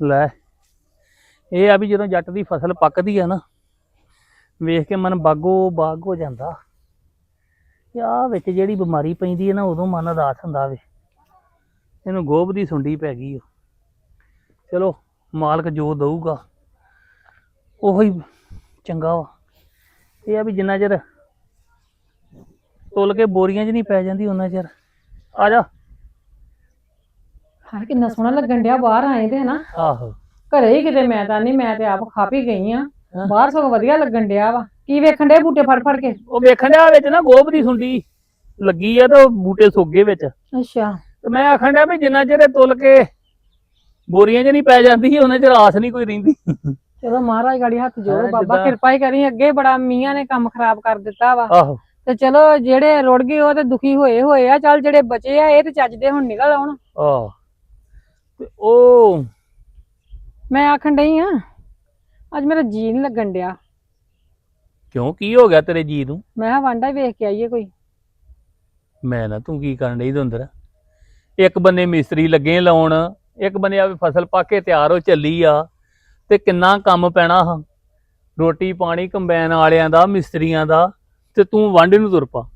ਲੈ। ਇਹ ਆ ਵੀ ਜਦੋਂ ਜੱਟ ਦੀ ਫਸਲ ਪੱਕਦੀ ਆ ਨਾ, ਵੇਖ ਕੇ ਮਨ ਬਾਗੋ ਬਾਗ ਹੋ ਜਾਂਦਾ। ਤੇ ਵਿੱਚ ਜਿਹੜੀ ਬਿਮਾਰੀ ਪੈਂਦੀ ਹੈ ਨਾ, ਉਦੋਂ ਮਨ ਉਦਾਸ ਹੁੰਦਾ ਵੇ ਇਹਨੂੰ ਗੋਭ ਦੀ ਸੁੰਡੀ ਪੈ ਗਈ ਉਹ ਚਲੋ, ਮਾਲਕ ਜੋ ਦਊਗਾ, ਉਹੀ ਚੰਗਾ ਵਾ। ਇਹ ਆ ਵੀ ਜਿੰਨਾ ਚਿਰ ਤੋਲ ਕੇ ਬੋਰੀਆਂ 'ਚ ਨਹੀਂ ਪੈ ਜਾਂਦੀ ਉਹਨਾਂ ਚਿਰ। ਆ ਜਾ। ਹਾਂ ਕਿੰਨਾ ਸੋਹਣਾ ਲੱਗਣ ਡਿਆ ਬਾਹਰ ਆਏ ਤੇ ਹਨਾ। ਆਹੋ। ਘਰੇ ਹੀ ਕਿਤੇ ਮੈਂ ਤਾਂ ਨਹੀਂ ਮੈਂ ਤੇ ਆਪ ਖਾ ਪੀ ਗਈ ਆ। ਬਾਹਰ ਸਗੋਂ ਵਧੀਆ ਲੱਗਣ ਡਿਆ ਵਾ। ਕੀ ਵੇਖਣ ਡਿਆ ਬੂਟੇ ਫੜ ਫੜ ਕੇ? ਉਹ ਵੇਖਣ ਡਿਆ ਵਿੱਚ ਨਾ ਗੋਬ ਦੀ ਸੁੰਡੀ ਲੱਗੀ ਆ ਤੇ ਉਹ ਬੂਟੇ ਸੁੱਗੇ ਵਿੱਚ। ਅੱਛਾ। ਤੇ ਮੈਂ ਆਖਣ ਡਿਆ ਵੀ ਜਿੰਨਾ ਚਿਰ ਇਹ ਤੁਲ ਕੇ ਬੋਰੀਆਂ 'ਚ ਨਹੀਂ ਪੈ ਜਾਂਦੀ ਉਹਨਾਂ ਚਿਰ ਆਸ ਨਹੀਂ ਕੋਈ ਰਹਿੰਦੀ। ਚਲੋ ਮਹਾਰਾਜ ਗਾੜੀ ਹੱਥ ਜੋੜੋ ਬਾਬਾ ਕਿਰਪਾ ਹੀ ਕਰੀ ਅੱਗੇ ਬੜਾ ਮੀਆਂ ਨੇ ਕੰਮ ਖਰਾਬ ਕਰ ਦਿੱਤਾ ਵਾ। ਆਹੋ। ਤੇ ਚਲੋ ਜਿਹੜੇ ਰੁੜ ਗਏ ਉਹ ਤੇ ਦੁਖੀ ਹੋਏ ਹੋਏ ਆ। ਚੱਲ ਜਿਹੜੇ ਬਚੇ ਆ ਇਹ ਤੇ ਚੱਜਦੇ ਹੁਣ ਨਿਕਲ ਆਉਣ। ਆਹ। ਤੇ ਉਹ ਮੈਂ ਆਖਣ ਡਈ ਆ ਅੱਜ ਮੇਰਾ ਜੀ ਨਹੀਂ ਲੱਗਣ ਡਿਆ। ਕਿਉਂ? ਕੀ ਹੋ ਗਿਆ ਤੇਰੇ ਜੀ ਨੂੰ? ਮੈਂ ਕਿਹਾ ਵਾਂਡਾ ਹੀ ਵੇਖ ਕੇ ਆਈਏ ਕੋਈ। ਮੈਂ ਨਾ ਤੂੰ ਕੀ ਕਰਨ ਡਈ ਅੰਦਰ? ਇੱਕ ਬੰਨੇ ਮਿਸਤਰੀ ਲੱਗੇ ਲਾਉਣ ਇੱਕ ਬੰਨੇ ਆ ਵੀ ਫਸਲ ਪੱਕ ਕੇ ਤਿਆਰ ਹੋ ਚੱਲੀ ਆ ਤੇ ਕਿੰਨਾ ਕੰਮ ਪੈਣਾ ਹਾਂ। ਰੋਟੀ ਪਾਣੀ ਕੰਬਾਈਨ ਵਾਲਿਆਂ ਦਾ ਮਿਸਤਰੀਆਂ ਦਾ ਤੇ ਤੂੰ ਵਾਂਡੇ ਨੂੰ ਤੁਰ ਪਾ।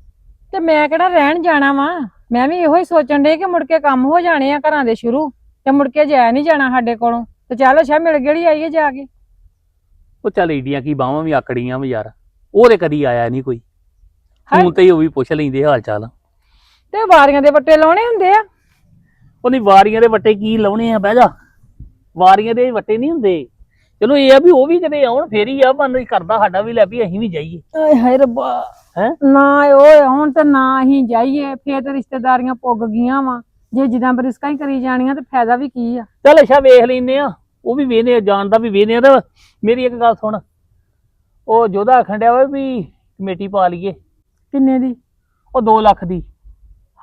ਤੇ ਮੈਂ ਕਿਹੜਾ ਰਹਿਣ ਜਾਣਾ ਵਾ? ਮੈਂ ਵੀ ਇਹੋ ਹੀ ਸੋਚਣ ਡਈ ਕਿ ਮੁੜ ਕੇ ਕੰਮ ਹੋ ਜਾਣੇ ਆ ਘਰਾਂ ਦੇ ਸ਼ੁਰੂ। ਤੇ ਮੁੜ ਕੇ ਜਾਇਆ ਨਹੀਂ ਜਾਣਾ ਸਾਡੇ ਕੋਲੋਂ ਤੇ ਚੱਲ ਅੱਛਾ ਮਿਲ ਗੜੀ ਆਈਏ ਜਾ ਕੇ। ਉਹ ਚੱਲ ਈਡੀਆਂ ਕੀ ਬਾਹਾਂ ਵੀ ਆਕੜੀਆਂ ਵੀ ਯਾਰ ਉਹਦੇ ਕਦੀ ਆਇਆ ਨਹੀਂ ਕੋਈ। ਹੁਣ ਤੇ ਉਹ ਵੀ ਪੁੱਛ ਲੈਂਦੇ ਹਾਲ ਚਾਲ। ਤੇ ਵਾਰੀਆਂ ਦੇ ਵੱਟੇ ਲਾਉਣੇ ਹੁੰਦੇ ਆ? ਉਹਨੀ ਵਾਰੀਆਂ ਦੇ ਵੱਟੇ ਕੀ ਲਾਉਣੇ ਆ ਬਹਿ ਜਾ। ਵਾਰੀਆਂ ਦੇ ਵੱਟੇ ਨਹੀਂ ਹੁੰਦੇ। ਚਲੋ ਇਹ ਆ ਵੀ ਉਹ ਵੀ ਕਦੇ ਆਉਣ ਫੇਰ ਹੀ ਆ ਬੰਦ ਕਰਦਾ ਸਾਡਾ ਵੀ ਲੈ ਵੀ ਅਸੀਂ ਵੀ ਜਾਈਏ। ਓਏ ਹਾਏ ਰੱਬਾ। ਹੈਂ? ਨਾ ਓਏ ਹੁਣ ਤੇ ਨਾ ਹੀ ਜਾਈਏ ਫੇਰ ਤੇ ਰਿਸ਼ਤੇਦਾਰੀਆਂ ਪੁੱਗ ਗਈਆਂ ਵਾ। ਜੇ ਜਿੱਦਾਂ ਬਰਿਸਕਾਂ ਹੀ ਕਰੀ ਜਾਣੀਆਂ ਤੇ ਫਾਇਦਾ ਵੀ ਕੀ ਆ? ਚੱਲ ਅੱਛਾ ਵੇਖ ਲੈਨੇ ਆ। ਉਹ ਵੀ ਵੇਨੇ ਜਾਣਦਾ ਵੀ ਵੇਨੇ ਤੇ ਮੇਰੀ ਇੱਕ ਗੱਲ ਸੁਣ। ਉਹ ਜੋਧਾ ਖੰਡਿਆ ਵਾ ਵੀ ਕਮੇਟੀ ਪਾ ਲਈਏ। ਕਿੰਨੇ ਦੀ? ਉਹ 2 ਲੱਖ ਦੀ।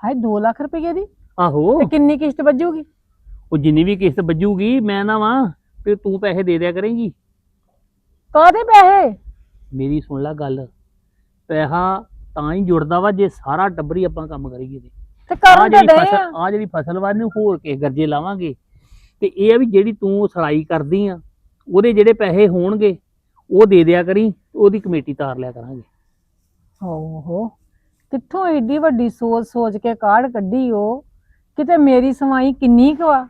ਹਾਏ 2 ਲੱਖ ਰੁਪਏ ਦੀ? ਆਹੋ। ਤੇ ਕਿੰਨੀ ਕਿਸ਼ਤ ਵੱਜੂਗੀ? ਉਹ ਜਿੰਨੀ ਵੀ ਕਿਸ਼ਤ ਵੱਜੂਗੀ ਮੈਂ ਨਾ ਵਾਂ ਤੇ ਤੂੰ ਪੈਸੇ ਦੇ ਦਿਆ ਕਰੇਂਗੀ। ਕਾਹਦੇ ਪੈਸੇ? ਮੇਰੀ ਸੁਣ ਲੈ ਗੱਲ। ਪੈਸਾ ਤਾਂ ਹੀ ਜੁੜਦਾ ਵਾ ਜੇ ਸਾਰਾ ਟੱਬਰੀ ਆਪਾਂ ਕੰਮ ਕਰੀਏ ਤੇ। ਤੇ ਕਰਨ ਤੇ ਦੇ ਆ। ਆ ਜਿਹੜੀ ਫਸਲ ਵਾ ਨੂੰ ਹੋਰ ਕੇ ਗਰਜੇ ਲਾਵਾਂਗੇ। ਤੇ ਇਹ ਆ ਵੀ ਜਿਹੜੀ ਤੂੰ ਸਰਾਈ ਕਰਦੀ ਆ ਉਹਦੇ ਜਿਹੜੇ ਪੈਸੇ ਹੋਣਗੇ ਉਹ ਦੇ ਦਿਆ ਕਰੀ ਉਹਦੀ ਕਮੇਟੀ ਤਾਰ ਲਿਆ ਕਰਾਂਗੇ। ਓਹੋ ਕਿੱਥੋਂ ਏਡੀ ਵੱਡੀ ਸੋਚ ਸੋਚ ਕੇ ਕਾਢ ਕੱਢੀ ਉਹ ਕਿਤੇ ਮੇਰੀ ਸਵਾਈ ਕਿੰਨੀ ਕੁ ਆ?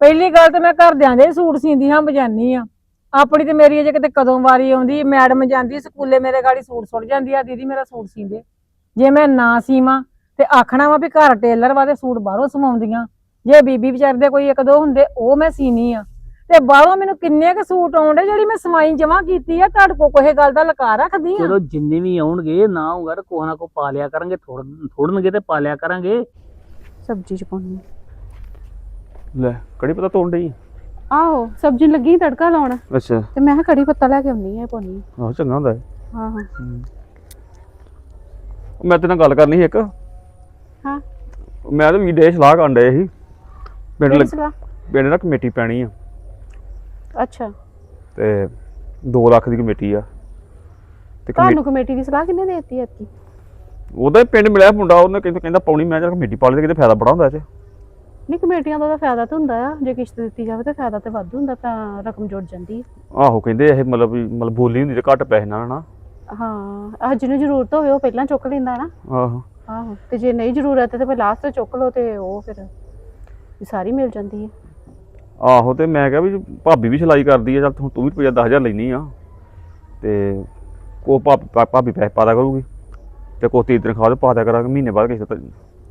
ਪਹਿਲੀ ਗੱਲ ਤੇ ਮੈਂ ਘਰਦਿਆਂ ਦੇ ਸੂਟ ਸੀਂਦੀ ਹਾਂ ਬਜਾਨੀ ਆ। ਆਪਣੀ ਤੇ ਮੇਰੀ ਅਜੇ ਕਿਤੇ ਕਦੋਂ ਵਾਰੀ ਆਉਂਦੀ ਮੈਡਮ ਜਾਂਦੀ ਸਕੂਲੇ ਮੇਰੇ ਗਾੜੀ ਸੂਟ ਸੁੱਟ ਜਾਂਦੀ ਆ ਦੀਦੀ ਮੇਰਾ ਸੂਟ ਸੀਂਦੇ। ਜੇ ਮੈਂ ਨਾ ਸੀਵਾਂ ਤੇ ਆਖਣਾ ਵਾ ਵੀ ਘਰ ਟੇਲਰ ਵਾ ਤੇ ਸੂਟ ਬਾਹਰੋਂ ਸਵਾਉਂਦੀਆਂ। ਜੇ ਬੀਬੀ ਵਿਚਾਰੇ ਦੇ ਕੋਈ ਇੱਕ ਦੋ ਹੁੰਦੇ ਉਹ ਮੈਂ ਸੀਨੀ ਆ। ਤੇ ਬਾਹਰੋਂ ਮੈਨੂੰ ਕਿੰਨੇ ਕੁ ਸੂਟ ਆਉਂਦੇ ਜਿਹੜੀ ਮੈਂ ਸਮਾਈ ਜਮਾ ਕੀਤੀ ਆ ਤੁਹਾਡੇ ਕੋ ਕੋਈ ਗੱਲ ਦਾ ਲਕਾ ਰੱਖਦੀ ਆ? ਚਲੋ ਜਿੰਨੇ ਵੀ ਆਉਣਗੇ ਨਾ ਹੋਊਗਾ ਤਾਂ ਕੋਹ ਨਾ ਕੋ ਪਾ ਲਿਆ ਕਰਾਂਗੇ ਥੋੜ ਥੋੜਨਗੇ ਤੇ ਪਾ ਲਿਆ ਕਰਾਂਗੇ। ਸਬਜ਼ੀ ਚ ਪਾਉਣੀ ਲੈ ਕੜੀ ਪਤਾ ਤੋੜ ਡਈ ਆਹੋ ਸਬਜ਼ੀ ਲੱਗੀ ਤੜਕਾ ਲਾਉਣ। ਅੱਛਾ। ਤੇ ਮੈਂ ਕਿਹਾ ਕੜੀ ਪੱਤਾ ਲੈ ਕੇ ਆਉਣੀ ਹੈ ਪਾਉਣੀ ਆਹੋ ਚੰਗਾ ਹੁੰਦਾ ਹੈ ਹਾਂ ਹਾਂ ਮੈਂ ਤੇਰੇ ਨਾਲ ਗੱਲ ਕਰਨੀ ਸੀ ਇੱਕ। ਹਾਂ। ਮੈਂ ਤਾਂ ਵੀ ਡੇ ਸਲਾਹ ਕਰਨ ਡਏ ਸੀ। ਪਿੰਡ ਕਿਹੜੀ ਲੱਗ ਸਲਾਹ? ਪਿੰਡ ਨਾਲ ਕਮੇਟੀ ਪੈਣੀ ਆ। ਅੱਛਾ। ਤੇ 2 ਲੱਖ ਦੀ ਕਮੇਟੀ ਆ। ਤੇ ਤੁਹਾਨੂੰ ਕਮੇਟੀ ਦੀ ਸਲਾਹ ਕਿੰਨੇ ਦੇਤੀ ਐਤਕੀ? ਉਹਦਾ ਹੀ ਪਿੰਡ ਮਿਲਿਆ ਮੁੰਡਾ ਉਹਨੇ ਕਹਿੰਦਾ ਕਹਿੰਦਾ ਪਾਉਣੀ ਮੈਂ ਜਦ ਕਮੇਟੀ ਪਾ ਲਈ ਤੇ ਕਿਤੇ ਫਾਇਦਾ ਬੜਾ ਹੁੰਦਾ ਇਹ 'ਚ। ਨਹੀਂ ਕਮੇਟੀਆਂ ਦਾ ਤਾਂ ਫਾਇਦਾ ਤਾਂ ਹੁੰਦਾ ਆ। ਜੇ ਕਿਸ਼ਤ ਦਿੱਤੀ ਜਾਵੇ ਤਾਂ ਫਾਇਦਾ ਤੇ ਵਾਧੂ ਹੁੰਦਾ ਤਾਂ ਰਕਮ ਜੁੜ ਜਾਂਦੀ ਹੈ ਆਹੋ ਕਹਿੰਦੇ ਇਹ ਮਤਲਬ ਵੀ ਮਤਲਬ ਬੋਲੀ ਹੁੰਦੀ ਤੇ ਘੱਟ ਪੈਸੇ ਨਾਲ ਨਾ। ਹਾਂ ਆਹ ਜਿਹਨੂੰ ਜ਼ਰੂਰਤ ਹੋਵੇ ਉਹ ਪਹਿਲਾਂ ਚੁੱਕ ਲੈਂਦਾ ਨਾ। ਆਹੋ। ਆਹੋ ਤੇ ਜੇ ਨਹੀਂ ਜ਼ਰੂਰਤ ਤੇ ਫਿਰ ਲਾਸਟ ਚੁੱਕ ਲਓ ਤੇ ਉਹ ਫਿਰ ਵੀ ਸਾਰੀ ਮਿਲ ਜਾਂਦੀ ਹੈ। ਆਹੋ ਤੇ ਮੈਂ ਕਿਹਾ ਵੀ ਭਾਬੀ ਵੀ ਸਿਲਾਈ ਕਰਦੀ ਆ ਚੱਲ ਤੂੰ ਤੂੰ ਵੀ ਰੁਪਈਆ 10000 ਲੈਣੀ ਆ। ਤੇ ਕੋ ਭਾਬੀ ਪੈਸੇ ਪਾ ਦਿਆ ਕਰੂਗੀ। ਤੇ ਕੋ ਤੀਹ ਤਨਖਾਹ ਤੇ ਪਾ ਦਿਆ ਕਰਾਂਗੇ ਮਹੀਨੇ ਬਾਅਦ ਕਿਸੇ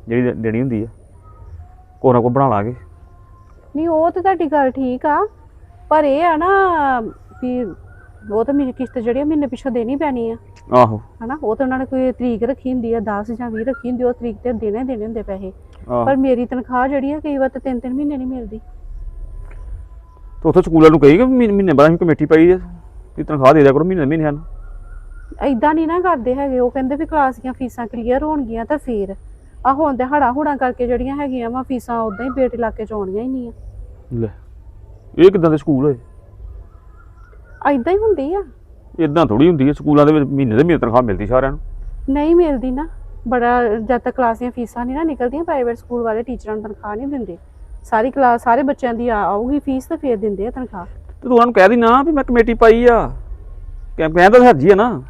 ਜਿਹੜੀ ਦੇਣੀ ਹੁੰਦੀ ਆ। ਕੋ ਨਾ ਕੋ ਬਣਾ ਲਾਂਗੇ। ਨਹੀਂ ਉਹ ਤਾਂ ਤੁਹਾਡੀ ਗੱਲ ਠੀਕ ਆ ਪਰ ਇਹ ਆ ਨਾ ਵੀ ਉਹ ਤਾਂ ਮੇਰੀ ਕਿਸ਼ਤ ਜਿਹੜੀ ਆ ਮਹੀਨੇ ਪਿੱਛੋਂ ਦੇਣੀ ਪੈਣੀ ਆ। ਆਹੋ। ਹਨਾ ਉਹ ਤਾਂ ਉਹਨਾਂ ਨੇ ਕੋਈ ਤਰੀਕ ਰੱਖੀ ਹੁੰਦੀ ਆ 10 ਜਾਂ 20 ਰੱਖੀ ਹੁੰਦੀ ਆ, ਉਹ ਤਰੀਕ ਤੇ ਦੇਣੇ ਦੇਣੇ ਹੁੰਦੇ ਪੈਸੇ। ਆਹੋ। ਪਰ ਮੇਰੀ ਤਨਖਾਹ ਜਿਹੜੀ ਆ ਕਈ ਵਾਰ ਤਾਂ ਤਿੰਨ ਤਿੰਨ ਮਹੀਨੇ ਨਹੀਂ ਮਿਲਦੀ। ਤੇ ਉੱਥੇ ਸਕੂਲਾਂ ਨੂੰ ਕਹੀ ਕਿ ਮਹੀਨੇ ਮਹੀਨੇ ਬਾਅਦ ਅਸੀਂ ਕਮੇਟੀ ਪਾਈ ਆ ਵੀ ਤਨਖਾਹ ਦੇ ਦਿਆ ਕਰੋ ਮਹੀਨੇ ਮਹੀਨੇ ਹਨ ਐਦਾਂ ਨਹੀਂ ਨਾ ਕਰਦੇ ਹੈਗੇ ਉਹ ਕਹਿੰਦੇ ਵੀ ਕਲਾਸ ਦੀਆਂ ਫੀਸਾਂ ਕਲੀਅਰ ਹੋਣਗੀਆਂ ਤਾਂ ਫੇਰ। ਆ ਹੁਣ ਤੇ ਹੜਾ ਹੁੜਾ ਕਰਕੇ ਜਿਹੜੀਆਂ ਹੈਗੀਆਂ ਵਾ ਫੀਸਾਂ ਉਦਾਂ ਹੀ ਬੇਟ ਇਲਾਕੇ ਚ ਆਉਣੀਆਂ ਹੀ ਨਹੀਂ ਆ। ਲੈ ਇਹ ਕਿਦਾਂ ਦੇ ਸਕੂਲ ਹੋਏ ਐਦਾਂ ਹੀ ਹੁੰਦੀ ਆ। ਇਦਾਂ ਥੋੜੀ ਹੁੰਦੀ ਹੈ ਸਕੂਲਾਂ ਦੇ ਵਿੱਚ ਮਹੀਨੇ ਦੇ ਮਹੀਨੇ ਤਨਖਾਹ ਮਿਲਦੀ ਸਾਰਿਆਂ ਨੂੰ। ਨਹੀਂ ਮਿਲਦੀ ਨਾ। ਬੜਾ ਜਦ ਤੱਕ ਕਲਾਸ ਦੀਆਂ ਫੀਸਾਂ ਨਹੀਂ ਨਾ ਨਿਕਲਦੀਆਂ ਪ੍ਰਾਈਵੇਟ ਸਕੂਲ ਵਾਲੇ ਟੀਚਰਾਂ ਨੂੰ ਤਨਖਾਹ ਨਹੀਂ ਦਿੰਦੇ। ਸਾਰੀ ਕਲਾਸ ਸਾਰੇ ਬੱਚਿਆਂ ਦੀ ਆ- ਆਊਗੀ ਫੀਸ ਤਾਂ ਫੇਰ ਦਿੰਦੇ ਆ ਤਨਖਾਹ। ਤੇ ਤੂੰ ਉਹਨਾਂ ਨੂੰ ਕਹਿ ਦੀ ਨਾ ਵੀ ਮੈਂ ਕਮੇਟੀ ਪਾਈ ਆ। ਕਹਿ ਕਹਿੰਦਾ ਹਰਜੀ ਆ ਨਾ।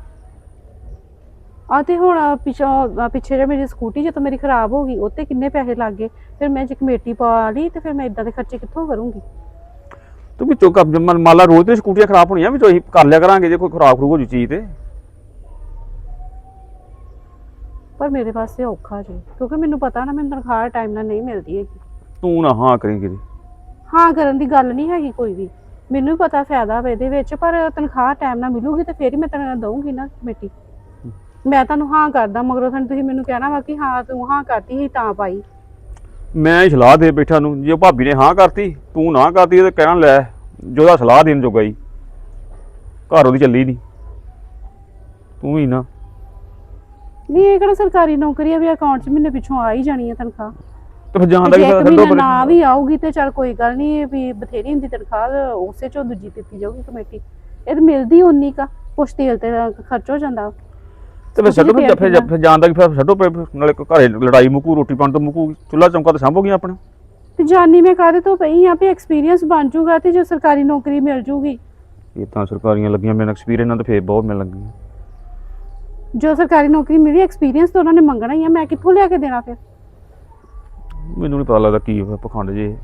ਆ ਤੇ ਹੁਣ ਪਿੱਛੋਂ ਆਹ ਪਿੱਛੇ ਜਿਹੜਾ ਮੇਰੀ ਸਕੂਟੀ ਜਦੋਂ ਮੇਰੀ ਖਰਾਬ ਹੋ ਗਈ ਉੱਤੇ ਕਿੰਨੇ ਪੈਸੇ ਲੱਗ ਗਏ? ਫਿਰ ਮੈਂ ਜੇ ਕਮੇਟੀ ਪਾ ਲਈ ਤੇ ਫਿਰ ਮੈਂ ਇਦਾਂ ਦੇ ਖਰਚੇ ਕਿੱਥੋਂ ਕਰੂੰਗੀ? ਤੂੰ ਵਿੱਚੋਂ ਕਬ ਮੰਨ ਲਾ ਰੋਜ਼ ਤੇ ਸਕੂਟੀਆਂ ਖਰਾਬ ਹੋਣੀਆਂ ਵਿੱਚੋਂ ਅਸੀਂ ਕਰ ਲਿਆ ਕਰਾਂਗੇ ਜੇ ਕੋਈ ਖਰਾਬ ਖਰੂਬ ਹੋ ਜੂ ਚੀਜ਼ ਤੇ। ਪਰ ਮੇਰੇ ਵਾਸਤੇ ਔਖਾ ਜੇ ਕਿਉਂਕਿ ਮੈਨੂੰ ਪਤਾ ਨਾ ਮੈਨੂੰ ਤਨਖਾਹ ਟਾਈਮ ਨਾਲ ਨਹੀਂ ਮਿਲਦੀ ਹੈਗੀ। ਤੂੰ ਨਾ ਹਾਂ ਕਰੀ ਕਿਤੇ। ਹਾਂ ਕਰਨ ਦੀ ਗੱਲ ਨਹੀਂ ਹੈਗੀ ਕੋਈ ਵੀ। ਮੈਨੂੰ ਵੀ ਪਤਾ ਫਾਇਦਾ ਵਾ ਇਹਦੇ ਵਿੱਚ ਪਰ ਤਨਖਾਹ ਟਾਈਮ ਨਾਲ ਮਿਲੂਗੀ ਤੇ ਫੇਰ ਹੀ ਮੈਂ ਤਨਖਾਹ ਦਊਂਗੀ ਨਾ ਕਮੇਟੀ ਮੈਂ ਤੁਹਾਨੂੰ ਹਾਂ ਕਰਦਾ ਮਗਰੋਂ ਤੁਹਾਨੂੰ ਤੁਸੀਂ ਮੈਨੂੰ ਕਹਿਣਾ ਵਾ ਕਿ ਹਾਂ ਤੂੰ ਹਾਂ ਕਰਤੀ ਸੀ ਤਾਂ ਪਾਈ। ਮੈਂ ਹੀ ਸਲਾਹ ਦੇ ਬੈਠਾ ਨੂੰ ਜੇ ਭਾਬੀ ਨੇ ਹਾਂ ਕਰਤੀ ਤੂੰ ਨਾ ਕਰਤੀ ਤੇ ਕਹਿਣਾ ਲੈ ਜੋਦਾ ਸਲਾਹ ਦੇਣ ਜੋਗਾ ਹੀ। ਘਰ ਉਹਦੀ ਚੱਲੀ ਨਹੀਂ ਤੂੰ ਵੀ ਨਾ। ਨਹੀਂ ਇਹ ਕਿਹੜਾ ਸਰਕਾਰੀ ਨੌਕਰੀ ਆ ਵੀ ਅਕਾਊਂਟ 'ਚ ਮਹੀਨੇ ਪਿੱਛੋਂ ਆ ਹੀ ਜਾਣੀ ਹੈ ਤਨਖਾਹ। ਤੇ ਫਿਰ ਜਾਣ ਦਾ ਕੀ ਇੱਕ ਮਹੀਨਾ ਨਾ। ਵੀ ਆਊਗੀ ਤੇ ਚਲ ਕੋਈ ਗੱਲ ਨਹੀਂ ਵੀ ਬਥੇਰੀ ਹੁੰਦੀ ਤਨਖਾਹ ਉਸੇ ਚੋਂ ਦੂਜੀ ਦਿੱਤੀ ਜਾਊਗੀ ਕਮੇਟੀ। ਇਹ ਤਾਂ ਮਿਲਦੀ ਉਨੀ ਕਾ ਕੁਛ ਤੇਲ ਤੇ ਖਰਚ ਹੋ ਜਾਂਦਾ। ਤੇ ਫਿਰ ਛੱਡੋ ਤੁਸੀਂ ਫਿਰ ਫਿਰ ਜਾਣ ਦਾ ਕੀ ਫਿਰ ਛੱਡੋ ਫਿਰ ਨਾਲੇ ਘਰੇ ਲੜਾਈ ਮੁਕੂ ਰੋਟੀ ਪਾਣ ਤੋਂ ਮੁਕੂ ਚੁੱਲਾ ਚੌਂਕਾ ਤੇ ਸਾਂਭੋਗੀ ਆਪਣੇ ਤੇ ਜਾਨੀ ਮੈਂ ਕਾਹਦੇ ਤੋਂ ਪਈ ਆ ਵੀ ਐਕਸਪੀਰੀਅੰਸ ਬਣ ਜਾਊਗਾ ਤੇ ਜੋ ਸਰਕਾਰੀ ਨੌਕਰੀ ਮਿਲ ਜੂਗੀ। ਇਹ ਤਾਂ ਸਰਕਾਰੀਆਂ ਲੱਗੀਆਂ ਮੈਨੂੰ ਐਕਸਪੀਰੀਅੰਸ ਨਾਲ ਤੇ ਫੇਰ ਬਹੁਤ ਮਿਲ ਲੱਗੀਆਂ। ਜੋ ਸਰਕਾਰੀ ਨੌਕਰੀ ਮਿਲੀ ਐਕਸਪੀਰੀਅੰਸ ਤਾਂ ਉਹਨਾਂ ਨੇ ਮੰਗਣਾ ਹੀ ਆ ਮੈਂ ਕਿੱਥੋਂ ਲਿਆ ਕੇ ਦੇਣਾ ਫਿਰ? ਮੈਨੂੰ ਨਹੀਂ ਪਤਾ ਲੱਗਦਾ ਕੀ ਹੋਇਆ ਪਖੰਡ ਜੇ।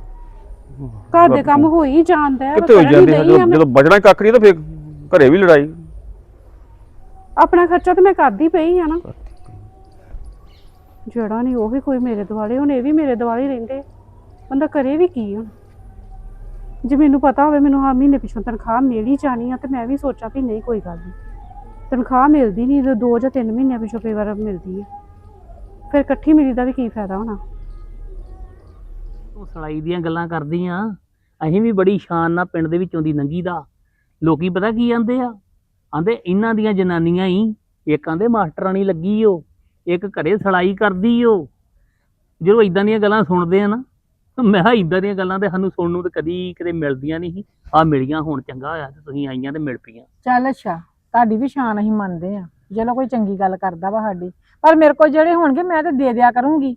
ਘਰ ਦੇ ਕੰਮ ਹੋ ਹੀ ਜਾਂਦਾ ਹੈ ਹੋਈ ਹੀ ਜਾਂਦੇ ਮੈਂ। ਜਦੋਂ ਬਜਣਾ ਕੱਖ ਨਹੀਂ ਤਾਂ ਫੇਰ ਘਰੇ ਵੀ ਲੜਾਈ। ਆਪਣਾ ਖਰਚਾ ਤੇ ਮੈਂ ਕਰਦੀ ਪਈ ਆ ਨਾ। ਜਿਹੜਾ ਨਹੀਂ ਉਹ ਵੀ ਕੋਈ ਮੇਰੇ ਦੁਆਲੇ ਹੁਣ ਇਹ ਵੀ ਮੇਰੇ ਦੁਆਲੇ ਰਹਿੰਦੇ। ਬੰਦਾ ਕਰੇ ਵੀ ਕੀ ਹੁਣ? ਜੇ ਮੈਨੂੰ ਪਤਾ ਹੋਵੇ ਮੈਨੂੰ ਹਾਂ ਮਹੀਨੇ ਪਿਛੋਂ ਤਨਖਾਹ ਮਿਲ ਹੀ ਜਾਣੀ ਆ ਤੇ ਮੈਂ ਵੀ ਸੋਚਾਂ ਵੀ ਨਹੀਂ ਕੋਈ ਗੱਲ ਨਹੀਂ। ਤਨਖਾਹ ਮਿਲਦੀ ਨਹੀਂ ਤੇ ਦੋ ਜਾਂ ਤਿੰਨ ਮਹੀਨਿਆਂ ਪਿਛੋਂ ਕਈ ਵਾਰ ਮਿਲਦੀ ਹੈ ਫਿਰ ਇਕੱਠੀ ਮਿਲੀ ਦਾ ਵੀ ਕੀ ਫਾਇਦਾ ਹੋਣਾ? ਤੂੰ ਸਲਾਈ ਦੀਆਂ ਗੱਲਾਂ ਕਰਦੀ ਆ। ਅਸੀਂ ਵੀ ਬੜੀ ਸ਼ਾਨ ਨਾਲ ਪਿੰਡ ਦੇ ਵਿੱਚੋਂ ਦੀ ਲੰਗੀ ਦਾ। ਲੋਕੀ ਪਤਾ ਕੀ ਆਂਦੇ ਆ? ਆਂਦੇ ਇਹਨਾਂ ਦੀਆਂ ਜਨਾਨੀਆਂ ਹੀ ਇੱਕ ਆਂਦੇ ਮਾਸਟਰਾਣੀ ਲੱਗੀ ਓ, ਇੱਕ ਘਰੇ ਸਲਾਈ ਕਰਦੀ ਓ। ਜਦੋਂ ਇਦਾਂ ਦੀਆਂ ਗੱਲਾਂ ਸੁਣਦੇ ਆ ਨਾ ਮੈਂ ਕਿਹਾ ਇਦਾਂ ਦੀਆਂ ਗੱਲਾਂ ਤੇ ਸਾਨੂੰ ਸੁਣਨ ਨੂੰ ਤੇ ਕਦੀ ਕਿਤੇ ਮਿਲਦੀਆਂ ਨਹੀਂ ਸੀ। ਆ ਮਿਲੀਆਂ, ਹੁਣ ਚੰਗਾ ਹੋਇਆ ਤੇ ਤੁਸੀਂ ਆਈਆਂ ਤੇ ਮਿਲ ਪਈਆਂ। ਚੱਲ ਅੱਛਾ, ਤੁਹਾਡੀ ਵੀ ਸ਼ਾਨ ਅਸੀਂ ਮੰਨਦੇ ਆ। ਚਲੋ ਕੋਈ ਚੰਗੀ ਗੱਲ ਕਰਦਾ ਵਾ ਸਾਡੀ। ਪਰ ਮੇਰੇ ਕੋਲ ਜਿਹੜੇ ਹੋਣਗੇ, ਮੈਂ ਤੇ ਦੇ ਦਿਆ ਕਰੂੰਗੀ।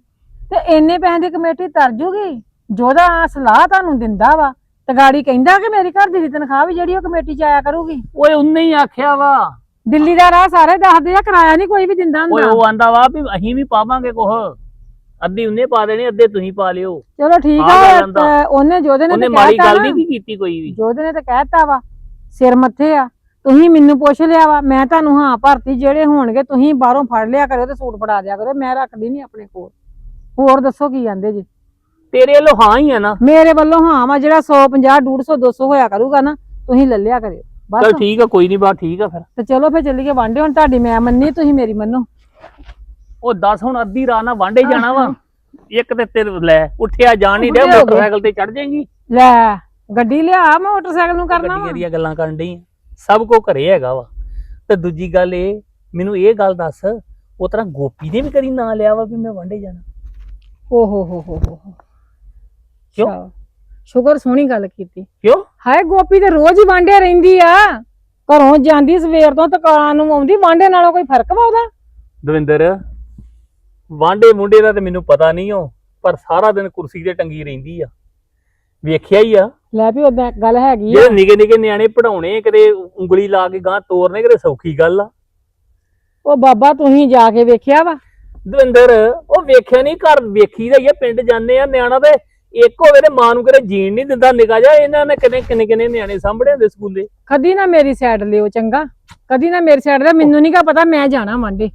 ਤੇ ਇੰਨੇ ਪੈਸੇ ਦੀ ਕਮੇਟੀ ਤਰ ਜੂਗੀ ਜੋਦਾ ਸਲਾਹ ਤੁਹਾਨੂੰ ਦਿੰਦਾ ਵਾ ਤੇ ਗਾੜੀ ਕਹਿੰਦਾ ਕਿ ਮੇਰੀ ਘਰ ਦੀ ਤਨਖਾਹ ਵੀ ਜਿਹੜੀ ਉਹ ਕਮੇਟੀ ਚ ਆਇਆ ਕਰੂਗੀ। ਓਏ ਉਹਨੇ ਹੀ ਆਖਿਆ ਵਾ। ਦਿੱਲੀ ਦਾ ਰਾਹ ਸਾਰੇ ਦੱਸਦੇ ਆ ਕਿਰਾਇਆ ਨਹੀਂ ਕੋਈ ਵੀ ਦਿੰਦਾ ਓਏ ਹੁੰਦਾ ਉਹ ਆਂਦਾ ਵਾ ਵੀ ਅਸੀਂ ਵੀ ਪਾਵਾਂਗੇ ਕੁਛ। ਅੱਧੀ ਉਹਨੇ ਪਾ ਦੇਣੀ ਅੱਧੇ ਤੁਸੀਂ ਪਾ ਲਿਓ। ਚਲੋ ਠੀਕ ਆ। ਤੇ ਉਹਨੇ ਜੋਦੇ ਨੇ ਉਹਨੇ ਤਾਂ ਮਾੜੀ ਕਹਿਤਾ ਗੱਲ ਨਾ। ਨਹੀਂ ਕੀ ਕੀਤੀ ਕੋਈ ਵੀ। ਜੋਦੇ ਨੇ ਤਾਂ ਕਹਿਤਾ ਵਾ ਸਿਰ ਮੱਥੇ ਆ। ਤੁਸੀਂ ਮੈਨੂੰ ਪੁੱਛ ਲਿਆ ਵਾ ਮੈਂ ਤੁਹਾਨੂੰ ਹਾਂ ਭਰਤੀ ਜਿਹੜੇ ਹੋਣਗੇ ਤੁਸੀਂ ਬਾਹਰੋਂ ਫੜ ਲਿਆ ਕਰਿਓ ਤੇ ਸੂਟ ਫੜਾ ਦਿਆ ਕਰੋ ਮੈਂ ਰੱਖਦੀ ਨਹੀਂ ਆਪਣੇ ਕੋਲ। ਹੋਰ ਦੱਸੋ ਕੀ ਕਹਿੰਦੇ ਜੀ? ਤੇਰੇ ਵੱਲੋਂ ਹਾਂ ਹੀ ਆ ਨਾ। ਮੇਰੇ ਵੱਲੋਂ ਹਾਂ ਵਾ ਜਿਹੜਾ 150 150 200 ਹੋਇਆ ਕਰੂਗਾ ਨਾ ਤੁਸੀਂ ਲੈ ਲਿਆ ਕਰਿਓ। ਚਲ ਠੀਕ ਆ ਕੋਈ ਨਹੀਂ ਬਾਤ ਠੀਕ ਆ ਫਿਰ। ਤੇ ਚਲੋ ਫਿਰ ਚੱਲੀਏ ਵਾਂਡੇ ਹੁਣ ਤੁਹਾਡੀ ਮੈਂ ਮੰਨੀ ਤੁਸੀਂ ਮੇਰੀ ਮੰਨੋ। ਉਹ 10 ਹੁਣ ਅੱਧੀ ਰਾਤ ਨਾਲ ਵਾਂਡੇ ਜਾਣਾ ਵਾ। ਇੱਕ ਤੇ ਤੇਰੇ ਲੈ ਉੱਠਿਆ ਜਾਣ ਨਹੀਂ ਰਿਹਾ। ਮੋਟਰਸਾਈਕਲ ਤੇ ਚੜ ਜਾਏਗੀ। ਲੈ ਗੱਡੀ ਲਿਆ ਮੋਟਰਸਾਈਕਲ ਨੂੰ ਕਰਨਾ ਵਾ। ਗੱਡੀਆਂ ਗੱਲਾਂ ਕਰਨ ਡਈ। ਸਭ ਕੋ ਘਰੇ ਹੈਗਾ ਵਾ। ਤੇ ਦੂਜੀ ਗੱਲ ਇਹ ਮੈਨੂੰ ਇਹ ਗੱਲ ਦੱਸ ਉਹ ਤਰ੍ਹਾਂ ਗੋਪੀ ਨੇ ਵੀ ਕਦੀ ਨਾਂ ਲਿਆ ਵਾ ਵੀ ਮੈਂ ਵਾਂਡੇ ਜਾਣਾ? ਓ ਹੋ ਹੋ ਹੋ ਹੋ ਹੋ। ਕਿਉਂ? ਸ਼ੁਕਰ ਸੋਹਣੀ ਗੱਲ ਕੀਤੀ। ਕਿਉਂ? ਹਾਏ ਗੋਪੀ ਤੇ ਰੋਜ਼ ਹੀ ਵਾਂਡੇ ਰਹਿੰਦੀ ਆ। ਘਰੋਂ ਜਾਂਦੀ ਸਵੇਰ ਤੋਂ ਤਕਾਲਾਂ ਨੂੰ ਆਉਂਦੀ ਵਾਂਡੇ ਨਾਲੋਂ ਕੋਈ ਫ਼ਰਕ ਵਾ ਉਹਦਾ? ਦਵਿੰਦਰ ਵਾਂਡੇ ਮੁੰਡੇ ਦਾ ਤੇ ਮੈਨੂੰ ਪਤਾ ਨਹੀਂ ਹੋ ਪਰ ਸਾਰਾ ਦਿਨ ਕੁਰਸੀ ਤੇ ਟੰਗੀ ਰਹਿੰਦੀ ਆ। ਵੇਖਿਆ ਹੀ ਆ। ਲੈ ਵੀ ਉਹਦਾ ਗੱਲ ਹੈਗੀ ਜਿਹੜੇ ਨਿੱਕੇ ਨਿੱਕੇ ਨਿਆਣੇ ਪੜਾਉਣੇ ਕਿਤੇ ਉਂਗਲੀ ਲਾ ਕੇ ਗਾਂ ਤੋਰਨੇ ਕਿਤੇ ਸੌਖੀ ਗੱਲ ਆ। ਉਹ ਬਾਬਾ ਤੁਸੀਂ ਜਾ ਕੇ ਵੇਖਿਆ ਵਾ। ਦਵਿੰਦਰ ਉਹ ਵੇਖਿਆ ਨਹੀਂ ਘਰ ਵੇਖੀਦਾ ਹੀ ਆ ਪਿੰਡ ਜਾਂਦੇ ਆ ਨਿਆਣਾ ਤੇ। ਇੱਕ ਹੋਵੇ ਤੇ ਮਾਂ ਨੂੰ ਕਿਤੇ ਜੀਣ ਨਹੀਂ ਦਿੰਦਾ ਨਿਕਾ ਜਾ ਇਹਨਾਂ ਨੇ ਕਿੰਨੇ ਕਿੰਨੇ ਕਿੰਨੇ ਨਿਆਣੇ ਸਾਂਭੜੇ ਹੁੰਦੇ ਸਕੂਲੇ? ਕਦੀ ਨਾ ਮੇਰੀ ਸਾਈਡ ਲਿਓ ਚੰਗਾ ਕਦੀ ਨਾ ਮੇਰੀ ਸਾਈਡ ਦਾ ਮੈਨੂੰ ਨਹੀਂ ਕਾ ਪਤਾ ਮੈਂ ਜਾਣਾ ਵਾਂਡੇ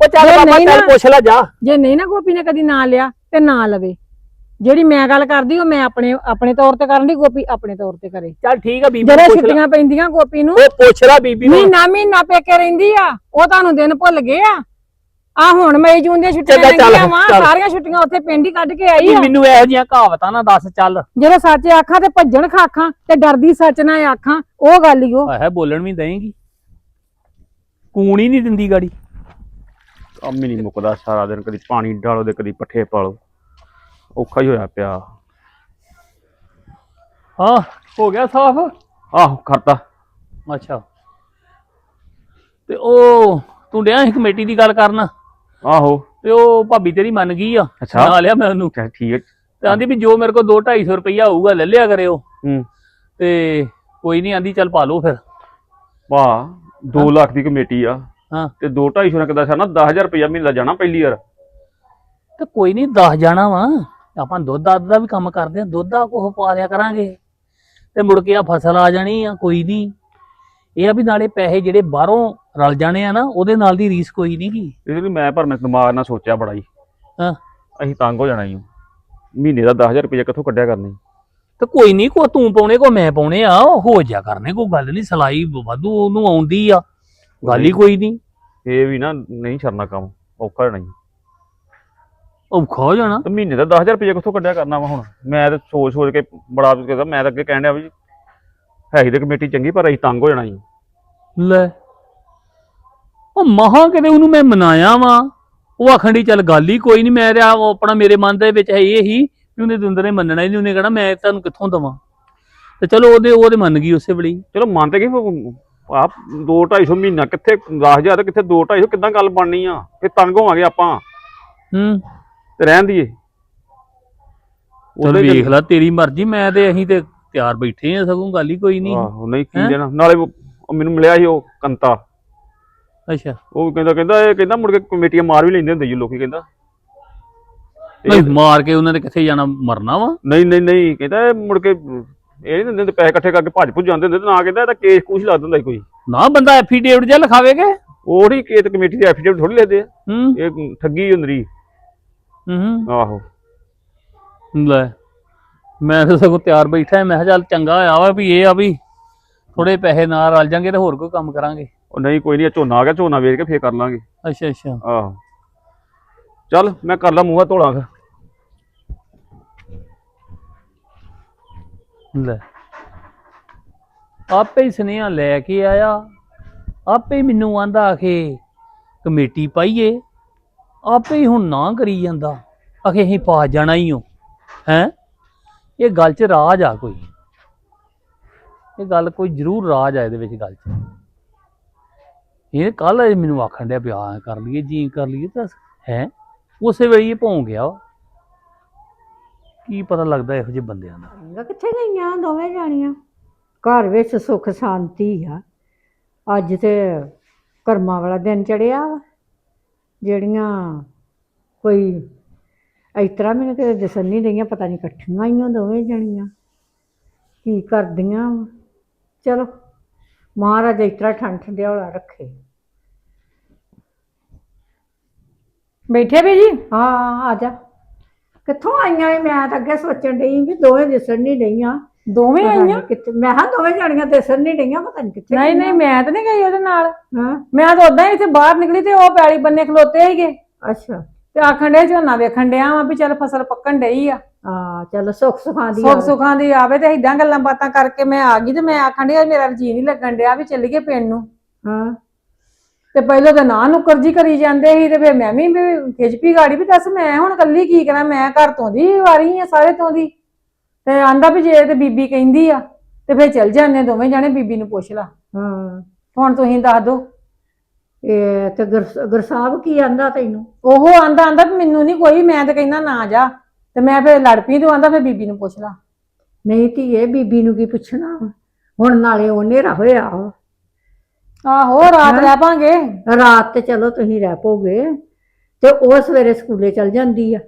ਉਹ ਚੱਲ ਜੇ ਬਾਬਾ ਨਹੀਂ ਚੱਲ ਨਾ- ਪੁੱਛ ਲੈ ਜਾ। ਜੇ ਨਹੀਂ ਨਾ ਗੋਪੀ ਨੇ ਕਦੀ ਨਾਂ ਲਿਆ ਤੇ ਨਾ ਲਵੇ। ਜਿਹੜੀ ਮੈਂ ਗੱਲ ਕਰਦੀ ਉਹ ਮੈਂ ਆਪਣੇ ਆਪਣੇ ਤੌਰ ਤੇ ਕਰਨ ਦੀ ਗੋਪੀ ਆਪਣੇ ਤੌਰ ਤੇ ਕਰੇ। ਚੱਲ ਠੀਕ ਆ ਬੀਬੀ ਜਿਹੜੇ ਨੂੰ ਪੁੱਛ ਲੈ। ਛੁੱਟੀਆਂ ਪੈਂਦੀਆਂ ਗੋਪੀ ਨੂੰ ਉਹ ਪੁੱਛ ਲੈ ਬੀਬੀ ਨੂੰ। ਮਹੀਨਾ ਮਹੀਨਾ ਪੇਕੇ ਰਹਿੰਦੀ ਆ ਉਹ ਤੁਹਾਨੂੰ ਦਿਨ ਭੁੱਲ ਗਏ ਆ। ਆ ਹੁਣ ਮਈ ਜੂਨ ਦੀਆਂ ਛੁੱਟੀਆਂ ਚੱਲ, ਚੱਲ, ਲੰਘੀਆਂ ਵਾ ਚੱਲ। ਸਾਰੀਆਂ ਛੁੱਟੀਆਂ ਉੱਥੇ ਪਿੰਡ ਹੀ ਕੱਢ ਕੇ ਆਈ ਆ। ਮੈਨੂੰ ਇਹੋ ਜਿਹੀਆਂ ਕਹਾਵਤਾਂ ਨਾ ਦੱਸ ਚੱਲ। ਜਦੋਂ ਸੱਚ ਆਖਾਂ ਤੇ ਭੱਜਣ ਖਾਖਾਂ ਤੇ ਡਰਦੀ ਸੱਚ ਨਾ ਆਖਾਂ ਉਹ ਗੱਲ ਹੀ ਉਹ ਆਹ ਬੋਲਣ ਵੀ ਦੇਂਗੀ। ਕੂਣ ਹੀ ਨਹੀਂ ਦਿੰਦੀ ਗਾੜੀ। ਕੰਮ ਹੀ ਨਹੀਂ ਮੁੱਕਦਾ ਸਾਰਾ ਦਿਨ ਕਦੀ ਪਾਣੀ ਡਾਲੋ ਤੇ ਕਦੀ ਪੱਠੇ ਪਾਲੋ। ਔਖਾ ਹੀ ਹੋਇਆ ਪਿਆ। ਹਾਂ ਹੋ ਗਿਆ ਸਾਫ਼? ਆਹੋ ਕਰਤਾ ਅੱਛਾ। ਤੇ ਉਹ ਤੂੰ ਡਿਆ ਸੀ ਕਮੇਟੀ ਦੀ ਗੱਲ ਕਰਨ? ਆਹੋ। ਤੇ ਉਹ ਭਾਬੀ ਤੇਰੀ ਮੰਨ ਗਈ ਆ। ਅੱਛਾ। ਨਾਲ ਲਿਆ ਮੈਂ ਉਹਨੂੰ। ਚੱਲ ਠੀਕ ਹੈ ਤੇ ਆਂਦੀ ਵੀ ਜੋ ਮੇਰੇ ਕੋਲ 2 250 ਰੁਪਈਆ ਹੋਊਗਾ ਲੈ ਲਿਆ ਕਰਿਓ। ਹੂੰ। ਤੇ ਕੋਈ ਨਹੀਂ ਆਂਦੀ ਚੱਲ ਪਾ ਲਓ ਫਿਰ। ਵਾਹ 2 ਲੱਖ ਦੀ ਕਮੇਟੀ ਆ। ਹਾਂ। ਤੇ 2 250 ਨਾਲ ਕਿਦਾਂ ਸਰਨਾ? 10000 ਰੁਪਇਆ ਮਹੀਨਾ ਜਾਣਾ ਪਹਿਲੀ ਵਾਰ। ਤੇ ਕੋਈ ਨਹੀਂ 10 ਜਾਣਾ ਵਾ। ਆਪਾਂ ਦੁੱਧ ਦੱਧ ਦਾ ਵੀ ਕੰਮ ਕਰਦੇ ਆ। ਦੁੱਧ ਦਾ ਕੋਹ ਪਾ ਦਿਆ ਕਰਾਂਗੇ। ਤੇ ਮੁੜ ਕੇ ਆ ਫਸਲ ਆ ਜਾਣੀ ਆ ਕੋਈ ਨਹੀਂ ਇਹ ਆ ਵੀ ਨਾਲੇ ਪੈਸੇ ਜਿਹੜੇ ਬਾਹਰੋਂ ਰਲ ਜਾਣੇ ਆ ਨਾ ਉਹਦੇ ਨਾਲ ਦੀ ਰੀਸ ਕੋਈ ਨਹੀਂ ਗੀ। ਇਹਦੇ ਲਈ ਮੈਂ ਪਰ ਮੈਂ ਦਿਮਾਗ ਨਾਲ ਸੋਚਿਆ ਬੜਾ ਹੀ ਹਾਂ। ਅਸੀਂ ਤੰਗ ਹੋ ਜਾਣਾ ਹੀ ਮਹੀਨੇ ਦਾ 10000 ਰੁਪਇਆ ਕਿੱਥੋਂ ਕੱਢਿਆ ਕਰਨੀ ਤੇ ਕੋਈ ਨਹੀਂ ਕੋ ਤੂੰ ਪਾਉਣੇ ਕੋ ਮੈਂ ਪਾਉਣੇ ਆ ਹੋ ਜਾ ਕਰਨੇ ਕੋ ਗੱਲ ਨਹੀਂ ਸਲਾਈ ਵਾਧੂ ਉਹਨੂੰ ਆਉਂਦੀ ਆ। ਗੱਲ ਹੀ ਕੋਈ ਨਹੀਂ ਇਹ ਵੀ ਨਾ ਨਹੀਂ ਛਰਨਾ ਕੰਮ ਔਖਾ ਹੋਣਾ ਹੀ ਔਖਾ ਹੋ ਜਾਣਾ। ਤੇ ਮਹੀਨੇ ਦਾ 10000 ਰੁਪਇਆ ਕਿੱਥੋਂ ਕੱਢਿਆ ਕਰਨਾ ਵਾ ਹੁਣ? ਮੈਂ ਤਾਂ ਸੋਚ ਸੋਚ ਕੇ ਬੜਾ ਕਹਿੰਦਾ ਮੈਂ ਤਾਂ ਅੱਗੇ ਕਹਿਣ ਡਿਆ ਵੀ ਹੈਗੀ ਤੇ ਕਮੇਟੀ ਚੰਗੀ ਪਰ ਅਸੀਂ ਤੰਗ ਹੋ ਜਾਣਾ ਹੀ ਲੈ। ਉਹ ਮਹਾ ਕਿਤੇ ਉਹਨੂੰ ਮੈਂ ਮਨਾਇਆ ਵਾਂ। ਉਹ ਆਖਣ ਦੀ ਚੱਲ ਗੱਲ ਹੀ ਕੋਈ ਨਹੀਂ ਮੈਂ ਉਹ ਆਪਣਾ ਮੇਰੇ ਮਨ ਦੇ ਵਿੱਚ ਹੈ ਇਹ ਹੀ ਵੀ ਉਹਨੇ ਦੁੰਦਰ ਨੇ ਮੰਨਣਾ ਹੀ ਨਹੀਂ ਉਹਨੇ ਕਹਣਾ ਮੈਂ ਤੁਹਾਨੂੰ ਕਿੱਥੋਂ ਦਵਾਂ। ਤੇ ਚਲੋ ਉਹਦੇ ਉਹਦੇ ਮੰਨ ਗਈ ਉਸੇ ਵੇਲੇ ਹੀ। ਚਲੋ ਮੰਨ ਤੇ ਗਏ ਆ 2 250 ਮਹੀਨਾ ਕਿੱਥੇ 10000 ਤੇ ਕਿੱਥੇ 2 250 ਕਿੱਦਾਂ ਗੱਲ ਬਣਨੀ ਆ? ਫਿਰ ਤੰਗ ਹੋਵਾਂਗੇ ਆਪਾਂ। ਹੂੰ। ਤੇ ਰਹਿਣ ਦੀਏ। ਚਲ ਉਹਦੇ ਵੇਖ ਲੈ ਤੇਰੀ ਮਰਜ਼ੀ ਮੈਂ ਤੇ ਅਸੀਂ ਤੇ ਤਿਆਰ ਬੈਠੇ ਆ ਸਗੋਂ ਗੱਲ ਹੀ ਕੋਈ ਨਹੀਂ ਆਹੋ ਨਹੀਂ ਕੀ ਹੈਂ? ਦੇਣਾ। ਨਾਲੇ ਉਹ ਉਹ ਮੈਨੂੰ ਮਿਲਿਆ ਸੀ ਉਹ ਕੰਤਾ। ਅੱਛਾ। ਉਹ ਕਹਿੰਦਾ ਕਹਿੰਦਾ ਇਹ ਕਹਿੰਦਾ ਮੁੜ ਕੇ ਕਮੇਟੀਆਂ ਮਾਰ ਵੀ ਲੈਂਦੇ ਹੁੰਦੇ ਜੀ ਲੋਕੀ ਕਹਿੰਦਾ। ਨਹੀਂ ਮਾਰ ਕੇ ਉਹਨਾਂ ਨੇ ਕਿੱਥੇ ਜਾਣਾ? ਮਰਨਾ ਵਾ? ਨਹੀਂ ਨਹੀਂ ਨਹੀਂ ਕਹਿੰਦਾ ਇਹ ਮੁੜ ਕੇ ਇਹ ਨਹੀਂ ਦਿੰਦੇ ਪੈਸੇ ਇਕੱਠੇ ਕਰਕੇ ਭੱਜ ਭੁੱਜ ਜਾਂਦੇ ਹੁੰਦੇ ਤੇ ਨਾ ਕਹਿੰਦਾ ਇਹ ਤਾਂ ਕੇਸ ਕੁਛ ਲੱਗ ਦਿੰਦਾ ਕੋਈ। ਨਾ ਬੰਦਾ ਐਫੀਡੇਵਿਟ ਜਿਹਾ ਲਿਖਾਵੇਗੇ ਉਹ ਨਹੀਂ ਕੇਸ ਕਮੇਟੀ ਦੇ ਐਫੀਡੇਵਿਟ ਥੋੜੀ ਲੈਦੇ ਆ। ਹੂੰ। ਇਹ ਠੱਗੀ ਹੁੰਦੀ ਹੂੰ। ਆਹੋ। ਲੈ ਮੈਂ ਤਾਂ ਸਗੋਂ ਤਿਆਰ ਬੈਠਾ ਮੈਂ ਕਿਹਾ ਚੱਲ ਚੰਗਾ ਹੋਇਆ ਵਾ ਵੀ ਇਹ ਆ ਵੀ ਥੋੜੇ ਪੈਸੇ ਨਾਲ ਰਲ ਜਾਣਗੇ ਤੇ ਹੋਰ ਕੋਈ ਕੰਮ ਕਰਾਂਗੇ। ਉਹ ਨਹੀਂ ਕੋਈ ਨਹੀਂ ਝੋਨਾ ਆ ਗਿਆ ਝੋਨਾ ਵੇਚ ਕੇ ਫੇਰ ਕਰ ਲਾਂਗੇ। ਅੱਛਾ ਅੱਛਾ। ਆਹੋ। ਚੱਲ ਮੈਂ ਕਰ ਲਾ ਮੂੰਹਾਂ ਧੋਲਾ ਫਿਰ। ਲੈ। ਆਪੇ ਹੀ ਸੁਨੇਹਾ ਲੈ ਕੇ ਆਇਆ। ਆਪੇ ਹੀ ਮੈਨੂੰ ਆਂਦਾ ਆਖੇ ਕਮੇਟੀ ਪਾਈਏ। ਆਪੇ ਹੀ ਹੁਣ ਨਾ ਕਰੀ ਜਾਂਦਾ। ਆਖੇ ਅਸੀਂ ਪਾ ਜਾਣਾ ਹੀ ਹੋ ਹੈ? ਇਹ ਗੱਲ 'ਚ ਰਾਜ ਆ ਕੋਈ। ਇਹ ਗੱਲ ਕੋਈ ਜ਼ਰੂਰ ਰਾਜ ਆ ਇਹਦੇ ਵਿੱਚ ਗੱਲ 'ਚ। ਇਹ ਕੱਲ ਮੈਨੂੰ ਆਖਣ ਡਿਆ ਪਿਆ ਕਰ ਲਈਏ ਜੀ ਕਰ ਲਈਏ ਤਾਂ ਹੈ? ਉਸੇ ਵੇਲੇ ਹੀ ਭੌਂ ਗਿਆ ਕੀ ਪਤਾ ਲੱਗਦਾ ਇਹੋ ਜਿਹੇ ਬੰਦਿਆਂ ਦਾ। ਚੰਗਾ ਕਿੱਥੇ ਗਈਆਂ ਦੋਵੇਂ ਜਾਣੀਆਂ? ਘਰ ਵਿੱਚ ਸੁੱਖ ਸ਼ਾਂਤੀ ਆ। ਅੱਜ ਤੇ ਕਰਮਾਂ ਵਾਲਾ ਦਿਨ ਚੜਿਆ ਵਾ। ਜਿਹੜੀਆਂ ਕੋਈ ਇਸ ਤਰ੍ਹਾਂ ਮੈਨੂੰ ਕਿਤੇ ਦਿਸਣ ਨਹੀਂ ਰਹੀਆਂ ਪਤਾ ਨਹੀਂ ਇਕੱਠੀਆਂ ਆਈਆਂ ਦੋਵੇਂ ਜਣੀਆਂ। ਕੀ ਕਰਦੀਆਂ ਵਾਂ। ਚਲੋ। ਮਹਾਰਾਜ ਇਸ ਤਰ੍ਹਾਂ ਠੰਡ ਠੰਡਿਆਲਾ ਰੱਖੇ। ਬੈਠੇ ਵੀ ਜੀ? ਹਾਂ ਆ ਜਾ। ਕਿੱਥੋਂ ਆਈਆਂ ਇਹ? ਮੈਂ ਤਾਂ ਅੱਗੇ ਸੋਚਣ ਡਈ ਵੀ ਦੋਵੇਂ ਦਿਸਣ ਨਹੀਂ ਡਈਆਂ। ਦੋਵੇਂ ਪਤਾ ਨੀ ਆਈਆਂ? ਕਿੱਥੇ ਮੈਂ ਹਾਂ ਦੋਵੇਂ ਜਾਣੀਆਂ ਦਿਸਣ ਨਹੀਂ ਡਈਆਂ ਪਤਾ ਨਹੀਂ ਕਿੱਥੇ ਨਹੀਂ ਨਹੀਂ। ਮੈਂ ਤਾਂ ਨਹੀਂ ਗਈ ਉਹਦੇ ਨਾਲ। ਹਾਂ। ਮੈਂ ਤਾਂ ਉਦਾਂ ਹੀ ਇੱਥੇ ਬਾਹਰ ਨਿਕਲੀ ਤੇ ਉਹ ਪੈਲੀ ਬੰਨੇ ਖਲੋਤੇ ਸੀਗੇ। ਅੱਛਾ। ਤੇ ਆਖਣ ਡੇ ਝੋਨਾ ਵੇਖਣ ਡਿਆ ਵਾਂ ਵੀ ਚੱਲ ਫਸਲ ਪੱਕਣ ਡਈ ਆ। ਹਾਂ ਚਲੋ ਸੁੱਖ ਸੁਖਾਂ ਦੀ ਸੁੱਖ। ਸੁਖਾਂ ਦੀ ਆਵੇ ਤੇ ਇਦਾਂ ਗੱਲਾਂ ਬਾਤਾਂ ਕਰਕੇ ਮੈਂ ਆ ਗਈ ਤੇ ਮੈਂ ਆਖਣ ਡਿਆ ਮੇਰਾ ਜੀ ਨਹੀਂ ਲੱਗਣ ਡਿਆ ਵੀ ਚੱਲੀਏ ਪਿੰਡ ਨੂੰ। ਹਾਂ। ਤੇ ਪਹਿਲਾਂ ਤਾਂ ਨਾ ਨੁੱਕਰ ਜੀ ਕਰੀ ਜਾਂਦੇ ਸੀ ਤੇ ਫਿਰ ਮੈਂ ਵੀ ਵੀ ਖਿਜਪੀ ਗਾੜੀ ਵੀ ਦੱਸ ਮੈਂ ਹੁਣ ਕੱਲੀ ਕੀ ਕਰਾਂ ਮੈਂ ਘਰ ਤੋਂ ਦੀ ਵਾਰੀ ਆ ਸਾਰੇ ਤੋਂ ਦੀ। ਤੇ ਆਂਦਾ ਵੀ ਜੇ ਤੇ ਬੀਬੀ ਕਹਿੰਦੀ ਆ ਤੇ ਫਿਰ ਚੱਲ ਜਾਂਦੇ ਦੋਵੇਂ ਜਾਣੇ ਬੀਬੀ ਨੂੰ ਪੁੱਛ ਲਾ। ਹਾਂ। ਹੁਣ ਤੁਸੀਂ ਦੱਸ ਦੋ। ਇਹ ਤੇ ਗੁਰ- ਗੁਰਸਾਹਿਬ ਕੀ ਆਂਦਾ ਤੈਨੂੰ? ਉਹ ਆਂਦਾ ਆਂਦਾ ਮੈਨੂੰ ਨਹੀਂ ਕੋਈ ਮੈਂ ਤਾਂ ਕਹਿੰਦਾ ਨਾ ਜਾ। ਤੇ ਮੈਂ ਫਿਰ ਲੜ ਪਈ ਤੂੰ ਆਂਦਾ ਫਿਰ ਬੀਬੀ ਨੂੰ ਪੁੱਛ ਲਾ। ਨਹੀਂ ਧੀਏ ਬੀਬੀ ਨੂੰ ਕੀ ਪੁੱਛਣਾ ਵਾ? ਹੁਣ ਨਾਲੇ ਉਹ ਹਨੇਰਾ ਹੋਇਆ ਵਾ। ਆਹੋ ਰਾਤ ਰਹਿ ਪਾਂਗੇ। ਰਾਤ ਤੇ ਚਲੋ ਤੁਸੀਂ ਰਹਿ ਪੋਗੇ। ਤੇ ਉਹ ਸਵੇਰੇ ਸਕੂਲੇ ਚਲ ਜਾਂਦੀ ਆ।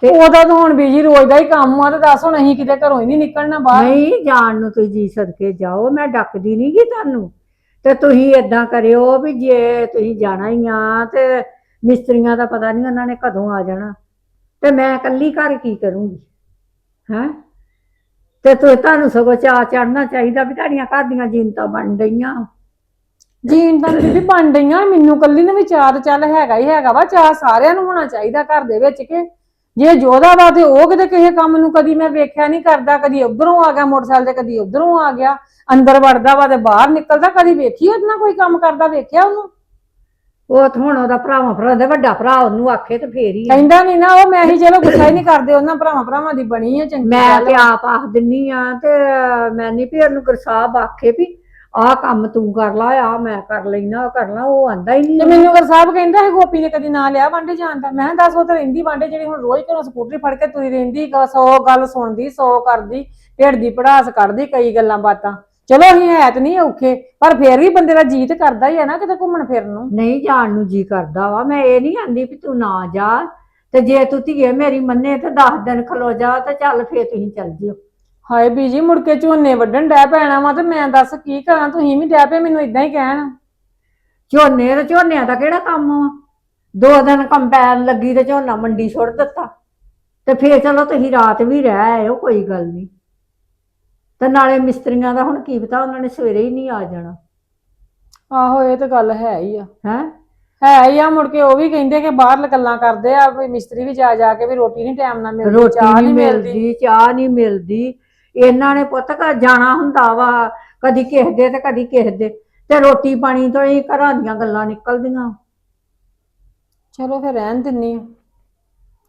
ਤੇ- ਉਹਦਾ ਤਾਂ ਹੁਣ ਬੀਜੀ ਰੋਜ਼ ਦਾ ਹੀ ਕੰਮ ਆ ਤੇ ਦੱਸ ਹੁਣ ਅਸੀਂ ਕਿਤੇ ਘਰੋਂ ਹੀ ਨਹੀਂ ਨਿਕਲਣਾ ਬਾਹਰ। ਨਹੀਂ ਜਾਣ ਨੂੰ ਤੁਸੀਂ ਜੀ ਸਦਕੇ ਜਾਓ ਮੈਂ ਡੱਕਦੀ ਨਹੀਂ ਗੀ ਤੁਹਾਨੂੰ। ਤੇ ਤੁਸੀਂ ਏਦਾਂ ਕਰਿਓ ਵੀ ਜੇ ਤੁਸੀਂ ਜਾਣਾ ਹੀ ਆ ਤੇ ਮਿਸਤਰੀਆਂ ਦਾ ਪਤਾ ਨਹੀਂ ਉਹਨਾਂ ਨੇ ਕਦੋਂ ਆ ਜਾਣਾ। ਤੇ ਮੈਂ ਇਕੱਲੀ ਘਰ ਕੀ ਕਰੂੰਗੀ? ਹੈਂ? ਤੇ ਤੂੰ ਤੁਹਾਨੂੰ ਸਗੋਂ ਚਾਅ ਚੜਨਾ ਚਾਹੀਦਾ ਵੀ ਤੁਹਾਡੀਆਂ ਘਰ ਦੀਆਂ ਜੀਨਤਾਂ ਬਣ ਗਈਆਂ ਜੀਣ ਤਾਂ ਬੀਬੀ ਬਣ ਡਈਆਂ ਮੈਨੂੰ ਕੱਲੀ ਨੂੰ ਵੀ ਚਾਹ ਤੇ ਚੱਲ ਹੈਗਾ ਹੀ ਹੈਗਾ ਵਾ ਚਾਹ ਸਾਰਿਆਂ ਨੂੰ ਹੋਣਾ ਚਾਹੀਦਾ ਘਰ ਦੇ ਵਿੱਚ ਕਿ ਜੇ ਜੋਦਾ ਵਾ ਤੇ ਉਹ ਕਿਤੇ ਕਿਸੇ ਕੰਮ ਨੂੰ ਕਦੀ ਮੈਂ ਵੇਖਿਆ ਨਹੀਂ ਕਰਦਾ, ਕਦੀ ਉਧਰੋਂ ਆ ਗਿਆ ਮੋਟਰਸਾਈਕਲ ਤੇ, ਕਦੀ ਉਧਰੋਂ ਆ ਗਿਆ, ਅੰਦਰ ਵੜਦਾ ਵਾ ਤੇ ਬਾਹਰ ਨਿਕਲਦਾ, ਕਦੀ ਵੇਖੀ ਉਹਦੇ ਨਾਲ ਕੋਈ ਕੰਮ ਕਰਦਾ, ਵੇਖਿਆ ਉਹਨੂੰ? ਉਹ ਤਾਂ ਹੁਣ ਉਹਦਾ ਭਰਾਵਾਂ ਭਰਾ ਦੇ ਵੱਡਾ ਭਰਾ ਉਹਨੂੰ ਆਖੇ ਤੇ ਫੇਰ ਹੀ ਆ। ਕਹਿੰਦਾ ਨਹੀਂ ਨਾ ਉਹ ਮੈਂ ਹੀ ਚਲੋ ਗੁੱਸਾ ਹੀ ਨਹੀਂ ਕਰਦੇ ਉਹਨਾਂ ਭਰਾਵਾਂ ਭਰਾਵਾਂ ਦੀ ਬਣੀ ਹੈ ਚੰਗੀ ਮੈਂ ਗੱਲ ਤੇ ਆਪ ਆਖ ਦਿੰਨੀ ਆ ਤੇ ਮੈਂ ਨਹੀਂ ਵੀ ਉਹਨੂੰ ਗੁਰਸਾਹਿਬ ਆਖੇ ਵੀ ਆਹ ਕੰਮ ਤੂੰ ਕਰ ਲਾ ਆ ਮੈਂ ਕਰ ਲੈਣਾ ਉਹ ਕਰ ਲਾ ਉਹ ਆਂਦਾ ਹੀ ਤੇ ਨਹੀਂ ਮੈਨੂੰ ਅਗਰ ਸਾਹਿਬ ਕਹਿੰਦਾ ਹੈ ਗੋਪੀ ਨੇ ਕਦੀ ਨਾ ਲਿਆ ਵਾਂਡੇ ਜਾਣ ਦਾ। ਮੈਂ ਕਿਹਾ ਦੱਸ ਉਹ ਤਾਂ ਰਹਿੰਦੀ ਵਾਂਡੇ ਜਿਹੜੀ ਹੁਣ ਰੋਜ਼ ਘਰੋਂ ਸਕੂਟਰੀ ਫੜ ਕੇ ਤੁਰੀ ਰਹਿੰਦੀ 100 ਗੱਲ ਸੁਣਦੀ 100 ਕਰਦੀ ਢਿੱਡ ਦੀ ਪੜਾਸ ਕੱਢਦੀ ਕਈ ਗੱਲਾਂ ਬਾਤਾਂ। ਚਲੋ ਅਸੀਂ ਹੈ ਤੇ ਨਹੀਂ ਔਖੇ ਪਰ ਫੇਰ ਵੀ ਬੰਦੇ ਦਾ ਜੀਤ ਕਰਦਾ ਹੀ ਹੈ ਨਾ ਕਿਤੇ ਘੁੰਮਣ ਫਿਰਨ ਨੂੰ। ਨਹੀਂ ਜਾਣ ਨੂੰ ਜੀ ਕਰਦਾ ਵਾ ਮੈਂ ਇਹ ਨਹੀਂ ਆਂਦੀ ਵੀ ਤੂੰ ਨਾ ਜਾ ਤੇ ਜੇ ਤੂੰ ਧੀਏ ਮੇਰੀ ਮੰਨੇ ਤੇ 10 ਦਿਨ ਖਲੋ ਜਾ ਤੇ ਚੱਲ ਫੇਰ ਤੁਸੀਂ ਚੱਲ ਜਿਓ। ਹਾਏ ਬੀਜੀ ਮੁੜ ਕੇ ਝੋਨੇ ਵੱਢਣ ਡੈ ਪੈਣਾ ਵਾ ਤੇ ਮੈਂ ਦੱਸ ਕੀ ਕਰਾਂ ਤੁਸੀਂ ਵੀ ਡੈ ਪਏ ਮੈਨੂੰ ਇਦਾਂ ਹੀ ਕਹਿਣ। ਝੋਨੇ ਤੇ ਝੋਨਿਆਂ ਦਾ ਕਿਹੜਾ ਕੰਮ ਵਾ? ਦੋ ਦਿਨ ਕੰਪੈਨ ਲੱਗੀ ਤੇ ਝੋਨਾ ਮੰਡੀ ਸੁੱਟ ਦਿੱਤਾ ਤੇ ਫੇਰ ਚਲੋ ਤੁਸੀਂ ਰਾਤ ਵੀ ਰਹਿ ਆਇਓ ਕੋਈ ਗੱਲ ਨਹੀਂ। ਤੇ ਨਾਲੇ ਮਿਸਤਰੀਆਂ ਦਾ ਹੁਣ ਕੀ ਪਤਾ ਉਹਨਾਂ ਨੇ ਸਵੇਰੇ ਹੀ ਨਹੀਂ ਆ ਜਾਣਾ। ਆਹੋ ਇਹ ਤਾਂ ਗੱਲ ਹੈ ਹੀ ਆ। ਹੈ? ਹੈ ਹੀ ਆ ਮੁੜ ਕੇ ਉਹ ਵੀ ਕਹਿੰਦੇ ਕਿ ਬਾਹਰ ਗੱਲਾਂ ਕਰਦੇ ਆ ਵੀ ਮਿਸਤਰੀ ਵੀ ਜਾ ਜਾ ਕੇ ਵੀ ਰੋਟੀ ਨਹੀਂ ਟਾਈਮ ਨਾਲ ਮਿਲਦੀ ਰੋਟੀ ਚਾਹ ਨਹੀਂ ਮਿਲਦੀ ਚਾਹ ਨਹੀਂ ਮਿਲਦੀ। ਇਹਨਾਂ ਨੇ ਪੁੱਤ ਘਰ ਜਾਣਾ ਹੁੰਦਾ ਵਾ ਕਦੀ ਕਿਸੇ ਦੇ ਤੇ ਕਦੀ ਕਿਸੇ ਦੇ। ਤੇ ਰੋਟੀ ਪਾਣੀ ਤੋਂ ਹੀ ਘਰਾਂ ਦੀਆਂ ਗੱਲਾਂ ਨਿਕਲਦੀਆਂ। ਚਲੋ ਫਿਰ ਰਹਿਣ ਦਿੰਨੀ ਆ।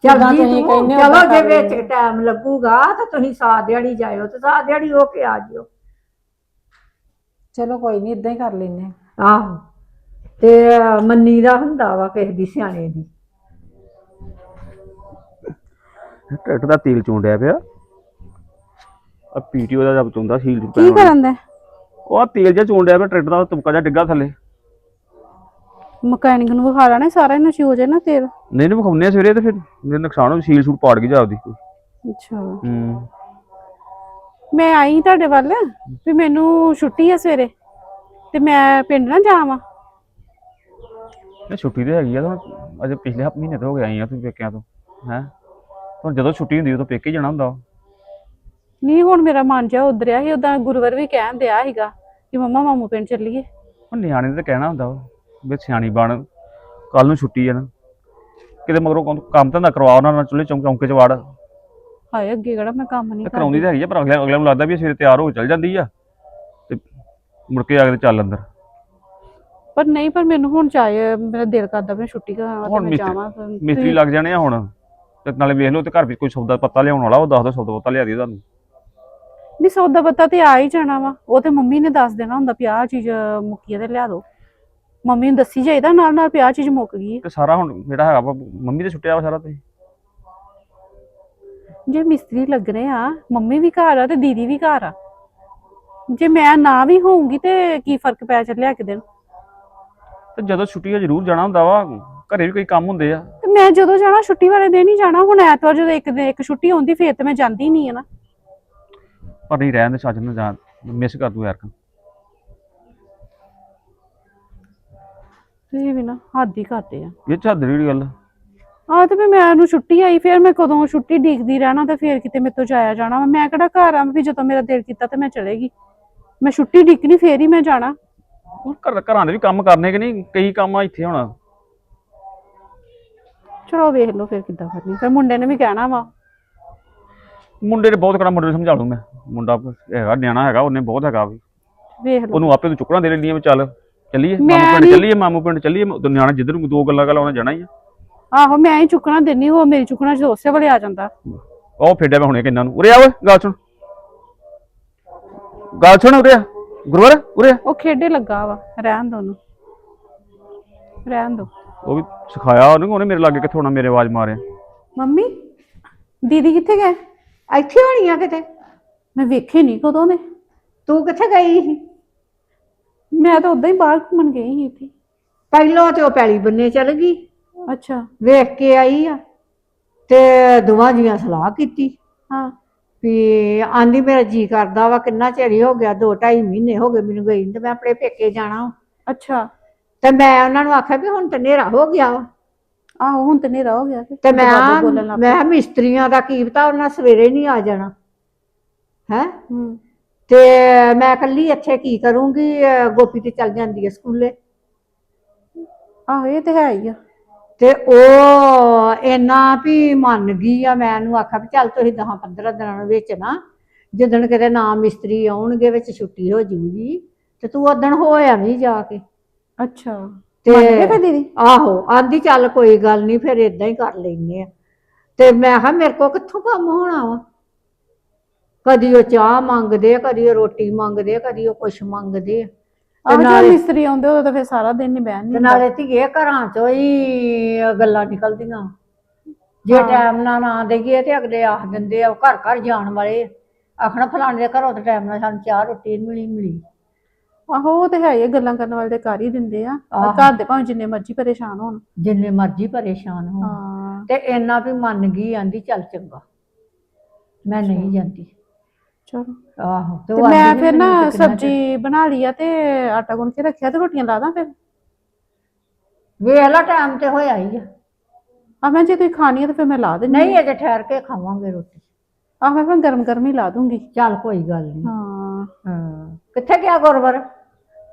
ਚੱਲ ਜਿੱਦਾਂ ਜੀ ਤੁਸੀਂ ਤੂੰ ਕਹਿੰਦੇ ਹੋ ਚਲੋ ਓਦਾਂ ਜੇ ਕਰ ਵਿੱਚ। ਟਾਈਮ ਲੱਗੂਗਾ ਤਾਂ ਤੁਸੀਂ ਸਾਹ ਦਿਹਾੜੀ ਜਾਇਓ ਤੇ ਸਾਹ ਦਿਹਾੜੀ ਹੋ ਕੇ ਆ ਜਿਓ। ਚਲੋ ਕੋਈ ਨਹੀਂ ਇਦਾਂ ਹੀ ਕਰ ਲੈਨੇ ਆ ਆਹੋ ਤੇ ਮੰਨੀ ਦਾ ਹੁੰਦਾ ਵਾ ਕਿਸੇ ਦੀ ਸਿਆਣੇ ਦੀ। ਟਰੈਕਟਰ ਦਾ ਤੇਲ ਚੋਂਡਿਆ ਪਿਆ। ਆ ਪੀਟੀਓ ਦਾ ਜਬ ਚੋਂਦਾ ਸੀਲ ਕੀ ਕਰਨ ਦਾ? ਉਹ ਤੇਲ ਜਿਹਾ ਚੋਂਡਿਆ ਪਿਆ ਟਰੈਕਟਰ ਦਾ ਤੁਮਕਾ ਜਿਹਾ ਡਿੱਗਾ ਥੱਲੇ। ਮਕੈਨਿਕ ਨੂੰ ਵਿਖਾ ਲੈਣਾ ਸਾਰਾ ਇਹਨਾਂ ਚ ਹੋ ਜਾਏ ਨਾ ਤੇਲ। ਨਹੀਂ ਨਹੀਂ ਵਿਖਾਉਂਦੇ ਆ ਸਵੇਰੇ ਤੇ ਫਿਰ ਜੇ ਨੁਕਸਾਨ ਹੋ ਸੀਲ ਸੂਟ ਪਾੜ ਗਈ ਜਾ ਉਹਦੀ ਅੱਛਾ। ਹੂੰ। ਮੈਂ ਆਈ ਤੁਹਾਡੇ ਵੱਲ ਵੀ ਮੈਨੂੰ ਛੁੱਟੀ ਆ ਸਵੇਰੇ ਤੇ ਮੈਂ ਪਿੰਡ ਨਾ ਜਾਵਾਂ। ਇਹ ਛੁੱਟੀ ਤੇ ਹੈਗੀ ਆ ਤਾਂ ਅਜੇ ਪਿਛਲੇ ਹਫ਼ਤੇ ਮਹੀਨੇ ਤੋਂ ਹੋ ਗਿਆ ਆਈ ਆ ਤੂੰ ਪੇਕਿਆਂ ਤੋਂ ਹੈ। ਹੁਣ ਜਦੋਂ ਛੁੱਟੀ ਹੁੰਦੀ ਉਦੋਂ ਪੇਕੇ ਹੀ ਜਾਣਾ ਹੁੰਦਾ ਵਾ। ਨਹੀਂ ਹੁਣ ਮੇਰਾ ਮਨ ਜਾ ਉਧਰਿਆ ਸੀ ਉਦਾਂ ਗੁਰਵਰ ਵੀ ਕਹਿਣ ਦਿਆ ਸੀਗਾ ਕਿ ਮੰਮਾ ਮਾਮੂ ਪਿੰਡ ਚੱਲੀਏ। ਹੁਣ ਨਿਆਣੇ ਨੇ ਤਾਂ ਕਹਿਣਾ ਹੁੰਦਾ ਵਾ ਵੀ ਸਿਆਣੀ ਬਣ ਕੱਲ ਨੂੰ ਛੁੱਟੀ ਆ ਨਾ। ਕਿਤੇ ਮਗਰੋਂ ਕੰਮ- ਕੰਮ ਤਾਂ ਨਾ ਕਰਵਾ ਉਹਨਾਂ ਨਾਲ ਚੁੱਲ੍ਹੇ ਚੌਂਕ ਚੌਂਕੇ ਚ ਵੜ। ਤੇ ਹਾਏ ਅੱਗੇ ਕਿਹੜਾ ਮੈਂ ਕੰਮ ਨਹੀਂ ਕਰਾਉਂਦੀ ਤਾਂ ਹੈਗੀ ਆ ਪਰ ਅਗਲੇ ਅਗਲੇ ਨੂੰ ਲੱਗਦਾ ਵੀ ਇਹ ਸਵੇਰੇ ਤਿਆਰ ਹੋ ਕੇ ਚੱਲ ਜਾਂਦੀ ਆ ਤੇ ਮੁੜ ਕੇ ਆ ਕੇ ਤੇ ਚੱਲ ਅੰਦਰ। ਪਰ ਨਹੀਂ ਪਰ ਮੈਨੂੰ ਹੁਣ ਚਾਹੇ ਮੇਰਾ ਦਿਲ ਕਰਦਾ ਮੈਂ ਛੁੱਟੀ ਕਰਾਂ ਤੇ ਮੈਂ ਮਿਸਤਰੀ- ਜਾਵਾਂ। ਫਿਰ ਮਿਸਤਰੀ ਤੁਸੀਂ- ਲੱਗ ਜਾਣੇ ਆ ਹੁਣ। ਤੇ ਨਾਲੇ ਵੇਖ ਲਓ ਤੇ ਘਰ ਵਿੱਚ ਕੋਈ ਸੌਦਾ ਪੱਤਾ ਲਿਆਉਣ ਵਾਲਾ ਉਹ ਦੱਸ ਦੋ ਸੌਦਾ ਪੱਤਾ ਲਿਆ ਦੇ ਤੁਹਾਨੂੰ। ਨਹੀਂ ਸੌਦਾ ਪੱਤਾ ਤੇ ਆ ਹੀ ਜਾਣਾ ਵਾ। ਉਹ ਤੇ ਮੰਮੀ ਨੇ ਦੱਸ ਦੇਣਾ ਹੁੰਦਾ ਵੀ ਆਹ ਚੀਜ਼ ਮੁੱਕੀ ਆ ਤੇ ਲਿਆ ਦੋ ਮੰਮੀ ਨੂੰ ਦੱਸੀ ਜਾਈਦਾ ਨਾਲ ਨਾਲ ਆਹ ਚੀਜ਼ ਮੁੱਕ ਗਈ। ਤੇ ਸਾਰਾ ਹੁਣ ਜਿਹੜਾ ਹੈਗਾ ਵਾ ਮੰਮੀ ਤੇ ਛੁੱਟਿਆ ਵਾ ਸਾਰਾ ਤੇ। ਜੇ ਮਿਸਤਰੀ ਲੱਗਣੇ ਆ ਮੰਮੀ ਵੀ ਘਰ ਆ ਤੇ ਦੀਦੀ ਵੀ ਘਰ ਆ। ਜੇ ਮੈਂ ਨਾ ਵੀ ਹੋਊਂਗੀ ਤੇ ਕੀ ਫ਼ਰਕ ਪੈ ਚੱਲਿਆ ਕਿ ਦਿਨ? ਤੇ ਜਦੋਂ ਛੁੱਟੀ ਆ ਜ਼ਰੂਰ ਜਾਣਾ ਹੁੰਦਾ ਵਾ ਘਰੇ ਵੀ ਕੋਈ ਕੰਮ ਹੁੰਦੇ ਆ। ਤੇ ਮੈਂ ਜਦੋਂ ਜਾਣਾ ਛੁੱਟੀ ਵਾਲੇ ਦਿਨ ਹੀ ਜਾਣਾ ਹੁਣ ਐਤਵਾਰ ਜਦੋਂ ਇੱਕ ਦਿਨ ਇੱਕ ਛੁੱਟੀ ਹੁੰਦੀ ਫੇਰ ਤੇ ਮੈਂ ਜਾਂਦੀ ਨਹੀਂ ਆ ਨਾ। ਪਰ ਨਹੀਂ ਰਹਿਣ ਦੇ ਸੱਚ ਨੂੰ ਜਾਂ ਮਿਸ ਕਰ ਦੂ ਯਾਰ। ਤੁਸੀਂ ਵੀ ਨਾ ਹੱਦ ਹੀ ਕਰਦੇ ਆ। ਇਹ ਚਾਦਰ ਜਿਹੜੀ ਗੱਲ। ਆ ਤੇ ਵੀ ਮੈਂ ਨੂੰ ਛੁੱਟੀ ਆਈ ਫਿਰ ਮੈਂ ਕਦੋਂ ਛੁੱਟੀ ਡੀਕਦੀ ਰਹਿਣਾ ਤੇ ਫਿਰ ਕਿਤੇ ਮੇਰੇ ਤੋਂ ਜਾਇਆ ਜਾਣਾ ਵਾ। ਮੈਂ ਕਿਹੜਾ ਘਰ ਆ ਵੀ ਜਦੋਂ ਮੇਰਾ ਦਿਲ ਕੀਤਾ ਤੇ ਮੈਂ ਚਲੇਗੀ। ਮੈਂ ਛੁੱਟੀ ਡੀਕਣੀ ਫੇਰ ਹੀ ਮੈਂ ਜਾਣਾ। ਹੁਣ ਘਰ ਘਰਾਂ ਦੇ ਵੀ ਕੰਮ ਕਰਨੇ ਕਿ ਨਹੀਂ? ਕਈ ਕੰਮ ਆ ਇੱਥੇ ਹੁਣ। ਚਲੋ ਵੇਖ ਲਓ ਫਿਰ ਕਿੱਦਾਂ ਕਰਨੀ। ਫਿਰ ਮੁੰਡੇ ਨੇ ਵੀ ਕਹਿਣਾ ਵਾ। ਮੁੰਡੇ ਨੇ ਬਹੁਤ ਕਰਾ ਮੁੰਡੇ ਨੂੰ ਸਮਝਾ ਲੂ ਮੈਂ। ਮੁੰਡਾ ਹੈਗਾ ਨਿਆਣਾ ਹੈਗਾ ਉਹਨੇ ਬਹੁਤ ਹੈਗਾ ਵੀ। ਵੇਖ ਲਓ। ਉਹਨੂੰ ਆਪੇ ਤੂੰ ਚੁੱਕਣਾ ਦੇ ਲੈਂਦੀ ਆ ਵੀ ਚੱਲ। ਚੱਲੀਏ? ਮਾਮੂ ਪਿੰਡ ਨੀ- ਚੱਲੀਏ ਮਾਮੂ ਪਿੰਡ ਚੱਲੀਏ? ਨਿਆਣਾ ਜਿੱਧਰ ਨੂੰ ਦੋ ਗੱਲਾਂ ਕਰ ਉਹਨੇ ਜਾਣਾ ਹੀ ਆ। ਆਹੋ ਮੈਂ ਹੀ ਚੁੱਕਣਾ ਦਿੰਨੀ ਉਹ ਮੇਰੀ ਚੁੱਕਣਾ ਜਦੋਂ ਉਸੇ ਵੇਲੇ ਆ ਜਾਂਦਾ। ਉਹ ਫੇਡਿਆ ਮੈਂ ਹੁਣੇ ਕਿੰਨਾਂ ਨੂੰ। ਉਰੇ ਆ ਓਏ ਗੱਲ ਸੁਣ। ਗੱਲ ਸੁਣ ਉਰੇ ਆ। ਗੁਰਵਰ ਉਰੇ ਆ। ਉਹ ਖੇਡੇ ਲੱਗਾ ਵਾ ਰਹਿਣ ਦੋ ਉਹਨੂੰ। ਰਹਿਣ ਦੋ। ਉਹ ਵੀ ਸਿਖਾਇਆ ਉਹਨੂੰ ਉਹਨੇ ਮੇਰੇ ਲਾਗੇ ਕਿੱਥੇ ਹੋਣਾ ਮੇਰੇ ਆਵਾਜ਼ ਮਾਰਿਆ। ਮੰਮੀ ਦੀਦੀ ਕਿੱਥੇ ਗਏ? ਇੱਥੇ ਹੋਣੀ ਆ ਕਿਤੇ? ਮੈਂ ਵੇਖੇ ਨਹੀਂ ਕਦੋਂ ਦੇ। ਤੂੰ ਕਿੱਥੇ ਗਈ ਸੀ? ਮੈਂ ਤਾਂ ਉਦਾਂ ਹੀ ਬਾਹਰ ਘੁੰਮਣ ਗਈ ਸੀ ਇੱਥੇ। ਪਹਿਲੋਂ ਤੇ ਉਹ ਪੈਲੀ ਬੰਨੇ ਚਲ ਗਈ। ਅੱਛਾ। ਵੇਖ ਕੇ ਆਈ ਆ ਤੇ ਦੋਵਾਂ ਜੀਆਂ ਸਲਾਹ ਕੀਤੀ। ਹਾਂ। ਵੀ ਆਂਦੀ ਮੇਰਾ ਜੀ ਕਰਦਾ ਵਾ ਕਿੰਨਾ ਚਿਰ ਹੀ ਹੋ ਗਿਆ 2 2.5 ਮਹੀਨੇ ਹੋ ਗਏ ਮੈਨੂੰ ਗਈ ਨੂੰ ਤੇ ਮੈਂ ਆਪਣੇ ਪੇਕੇ ਜਾਣਾ ਵਾ। ਅੱਛਾ। ਤੇ ਮੈਂ ਉਹਨਾਂ ਨੂੰ ਆਖਿਆ ਵੀ ਹੁਣ ਤੇ ਹਨੇਰਾ ਹੋ ਗਿਆ ਵਾ। ਆਹੋ ਹੁਣ ਤੇ ਨੇਰਾ ਹੋ ਗਿਆ ਤੇ ਤੇ ਮੈਂ ਬਾਬੇ ਬੋਲਣ ਲੱਗ ਮੈਂ ਕਿਹਾ ਮਿਸਤਰੀਆਂ ਦਾ ਕੀ ਪਤਾ ਉਹਨਾਂ ਸਵੇਰੇ ਨਹੀਂ ਆ ਜਾਣਾ। ਹੈ? ਪਏ। ਹੂੰ। ਤੇ ਮੈਂ ਇਕੱਲੀ ਇੱਥੇ ਕੀ ਕਰੂੰਗੀ? ਅਹ ਗੋਪੀ ਤੇ ਚੱਲ ਜਾਂਦੀ ਹੈ ਸਕੂਲੇ। ਆਹੋ ਇਹ ਤੇ ਹੈ ਹੀ ਆ। ਤੇ ਉਹ ਇੰਨਾ ਵੀ ਮੰਨ ਗਈ ਆ ਮੈਂ ਉਹਨੂੰ ਆਖਿਆ ਵੀ ਚੱਲ ਤੁਸੀਂ 10 15 ਦਿਨਾਂ ਵਿੱਚ ਨਾ ਜਿੱਦਣ ਕਿਤੇ ਨਾ ਮਿਸਤਰੀ ਆਉਣਗੇ ਵਿੱਚ ਛੁੱਟੀ ਹੋ ਜੂਗੀ ਤੇ ਤੂੰ ਉਦਣ ਹੋਇਆ ਵੀ ਜਾ ਕੇ। ਅੱਛਾ। ਤੇ ਮੰਨ ਗਏ ਫਿਰ ਦੀਦੀ? ਆਹੋ ਆਂਦੀ ਚੱਲ ਕੋਈ ਗੱਲ ਨਹੀਂ ਫਿਰ ਇਦਾਂ ਹੀ ਕਰ ਲੈਨੇ ਆ। ਤੇ ਮੈਂ ਕਿਹਾ ਮੇਰੇ ਕੋ ਕਿੱਥੋਂ ਕੰਮ ਹੋਣਾ ਵਾ? ਕਦੀ ਉਹ ਚਾਹ ਮੰਗਦੇ ਆ, ਕਦੀ ਉਹ ਰੋਟੀ ਮੰਗਦੇ ਆ, ਕਦੀ ਉਹ ਕੁਛ ਮੰਗਦੇ ਆ। ਆਹ ਤੇ ਜਦੋਂ ਨਾਲੇ ਮਿਸਤਰੀ ਆਉਂਦੇ ਉਦੋਂ ਤਾਂ ਫਿਰ ਸਾਰਾ ਦਿਨ ਨਹੀਂ ਬਹਿਣ ਤੇ ਨਹੀਂ ਨਾਲੇ ਧੀਏ ਘਰਾਂ ਚੋਂ ਹੀ ਗੱਲਾਂ ਨਿਕਲਦੀਆਂ। ਜੇ ਟਾਈਮ ਨਾਲ ਨਾ ਦੇਈਏ ਤੇ ਅਗਲੇ ਆਖ ਦਿੰਦੇ ਆ ਘਰ ਘਰ ਜਾਣ ਵਾਲੇ ਆ। ਆਖਣਾ ਫਲਾਣੇ ਦੇ ਘਰੋਂ ਤੇ ਟਾਈਮ ਨਾਲ ਸਾਨੂੰ ਚਾਹ ਰੋਟੀ ਨੀ ਮਿਲੀ ਮਿਲੀ। ਆਹੋ ਉਹ ਤੇ ਹੈ ਹੀ ਆ, ਗੱਲਾਂ ਕਰਨ ਵਾਲੇ ਤੇ ਕਰ ਹੀ ਦਿੰਦੇ ਆ। ਆਹੋ। ਘਰ ਦੇ ਭਾਵੇਂ ਜਿੰਨੇ ਮਰਜ਼ੀ ਪਰੇਸ਼ਾਨ ਹੋਣ। ਜਿੰਨੇ ਮਰਜ਼ੀ ਪਰੇਸ਼ਾਨ ਹੋ ਹਾਂ। ਤੇ ਇੰਨਾ ਵੀ ਮੰਨ ਗਈ ਆਂਦੀ ਚੱਲ ਚੰਗਾ। ਮੈਂ ਨਹੀਂ ਜਾਂਦੀ। ਚਲੋ। ਆਹੋ ਤੇ ਉਹ ਮੈਂ ਫਿਰ ਨਾ ਮੈਨੂੰ ਸਬਜ਼ੀ ਬਣਾ ਲਈ ਆ ਤੇ ਆਟਾ ਗੁੰਨ ਕੇ ਰੱਖਿਆ ਤੇ ਰੋਟੀਆਂ ਲਾ ਦਾਂ ਫਿਰ। ਵੇਖ ਲਾ ਟਾਈਮ ਤੇ ਹੋਇਆ ਹੀ ਆ। ਆ ਮੈਂ ਜੇ ਤੁਸੀਂ ਖਾਣੀ ਆ ਤਾਂ ਫਿਰ ਮੈਂ ਲਾ ਦਿੰਦੀ ਨਹੀਂ ਅਜੇ ਠਹਿਰ ਕੇ ਖਾਵਾਂਗੇ ਰੋਟੀ। ਆ ਮੈਂ ਫਿਰ ਗਰਮ ਗਰਮ ਹੀ ਲਾ ਦੂੰਗੀ। ਚੱਲ ਕੋਈ ਗੱਲ ਨਹੀਂ ਹਾਂ। ਹਾਂ। ਕਿੱਥੇ ਗਿਆ ਗੁਰਵਰ?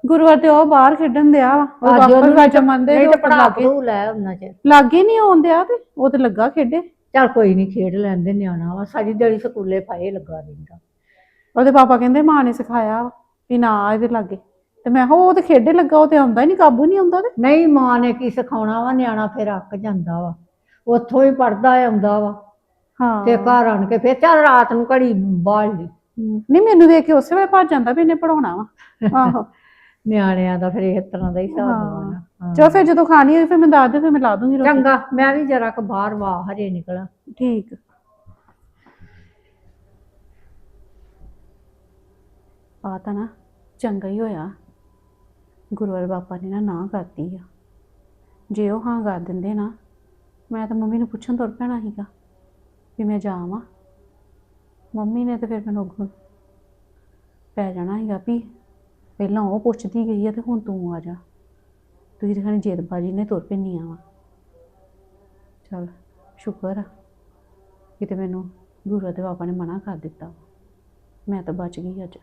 ਗੁਰੂਵਾਰ ਤੇ ਉਹ ਬਾਹਰ ਖੇਡਣ ਦਿਆ ਵਾ। ਉਹ ਅੱਜ ਵਾਪਸ ਉਹਨੂੰ ਵਾਜਾ ਮੰਨਦੇ ਨਹੀਂ ਤੇ ਪੜਾ ਲਾਗੇ। ਪੜੂ ਲੈ ਉਹਨਾਂ ਚ। ਲਾਗੇ ਨਹੀਂ ਆਉਂਦਿਆ ਤੇ ਉਹ ਤੇ ਲੱਗਾ ਖੇਡੇ। ਚੱਲ ਕੋਈ ਨਹੀਂ ਖੇਡ ਲੈਂਦੇ ਨਿਆਣਾ ਵਾ। ਸਾਰੀ ਦਿਹਾੜੀ ਸਕੂਲੇ ਫਾਏ ਲੱਗਾ ਰਹਿੰਦਾ। ਉਹਦੇ ਪਾਪਾ ਕਹਿੰਦੇ ਮਾਂ ਨੇ ਸਿਖਾਇਆ ਵਾ ਵੀ ਨਾ ਇਹਦੇ ਲਾਗੇ। ਤੇ ਮੈਂ ਕਿਹਾ ਉਹ ਤੇ ਖੇਡੇ ਲੱਗਾ ਉਹ ਤੇ ਆਉਂਦਾ ਹੀ ਨਹੀਂ ਕਾਬੂ ਨਹੀਂ ਆਉਂਦਾ ਤੇ ਨਹੀਂ ਮਾਂ ਨੇ ਕੀ ਸਿਖਾਉਣਾ ਵਾ? ਨਿਆਣਾ ਫਿਰ ਅੱਕ ਜਾਂਦਾ ਵਾ। ਉੱਥੋਂ ਹੀ ਪੜਦਾ ਆਉਂਦਾ ਵਾ। ਹਾਂ। ਤੇ ਘਰ ਆਣ ਕੇ ਫਿਰ ਚੱਲ ਰਾਤ ਨੂੰ ਘੜੀ ਬਾਲ ਲਈ ਨਹੀਂ ਮੈਨੂੰ ਵੇਖ ਕੇ ਉਸੇ ਵੇਲੇ ਭੱਜ ਜਾਂਦਾ ਵੀ ਇਹਨੇ ਪੜਾਉਣਾ ਵਾ। ਆਹੋ। ਨਿਆਣਿਆਂ ਦਾ ਫਿਰ ਇਸ ਤਰ੍ਹਾਂ ਦਾ ਹੀ ਹਿਸਾਬ ਵਾ ਹਾਂ। ਨਾ ਹਾਂ। ਚਲੋ ਫਿਰ ਜਦੋਂ ਖਾਣੀ ਹੋਈ ਫਿਰ ਮੈਂ ਦੱਸ ਦੇ ਫਿਰ ਮੈਂ ਲਾ ਦੂੰਗੀ ਰੋਟੀ। ਚੰਗਾ ਮੈਂ ਵੀ ਜਰਾ ਕ ਬਾਹਰ ਵਾਹ ਹਜੇ ਨਿਕਲਾਂ। ਠੀਕ। ਆ ਤਾਂ ਨਾ ਚੰਗਾ ਹੀ ਹੋਇਆ। ਗੁਰੂਵਾਰ ਬਾਪਾ ਨੇ ਨਾ ਨਾ ਕਰਤੀ ਆ। ਜੇ ਉਹ ਹਾਂ ਕਰ ਦਿੰਦੇ ਨਾ, ਮੈਂ ਤਾਂ ਮੰਮੀ ਨੂੰ ਪੁੱਛਣ ਤੁਰ ਪੈਣਾ ਸੀਗਾ ਵੀ ਮੈਂ ਜਾਵਾਂ। ਮੰਮੀ ਨੇ ਤਾਂ ਫਿਰ ਮੈਨੂੰ ਅੱਗੋਂ ਪੈ ਜਾਣਾ ਸੀਗਾ ਵੀ ਪਹਿਲਾਂ ਉਹ ਪੁੱਛਦੀ ਗਈ ਆ ਤੇ ਹੁਣ ਤੂੰ ਆ ਜਾ। ਤੁਸੀਂ ਤਾਂ ਖਾਣੀ ਜੇਦਬਾਜੀ ਨੇ ਤੁਰ ਪੈਣੀਆਂ ਵਾ। ਚਲ, ਸ਼ੁਕਰ ਆ। ਕਿਤੇ ਮੈਨੂੰ ਗੁਰੂ ਦੇ ਬਾਬਾ ਨੇ ਮਨਾ ਕਰ ਦਿੱਤਾ। ਮੈਂ ਤਾਂ ਬਚ ਗਈ ਅੱਜ।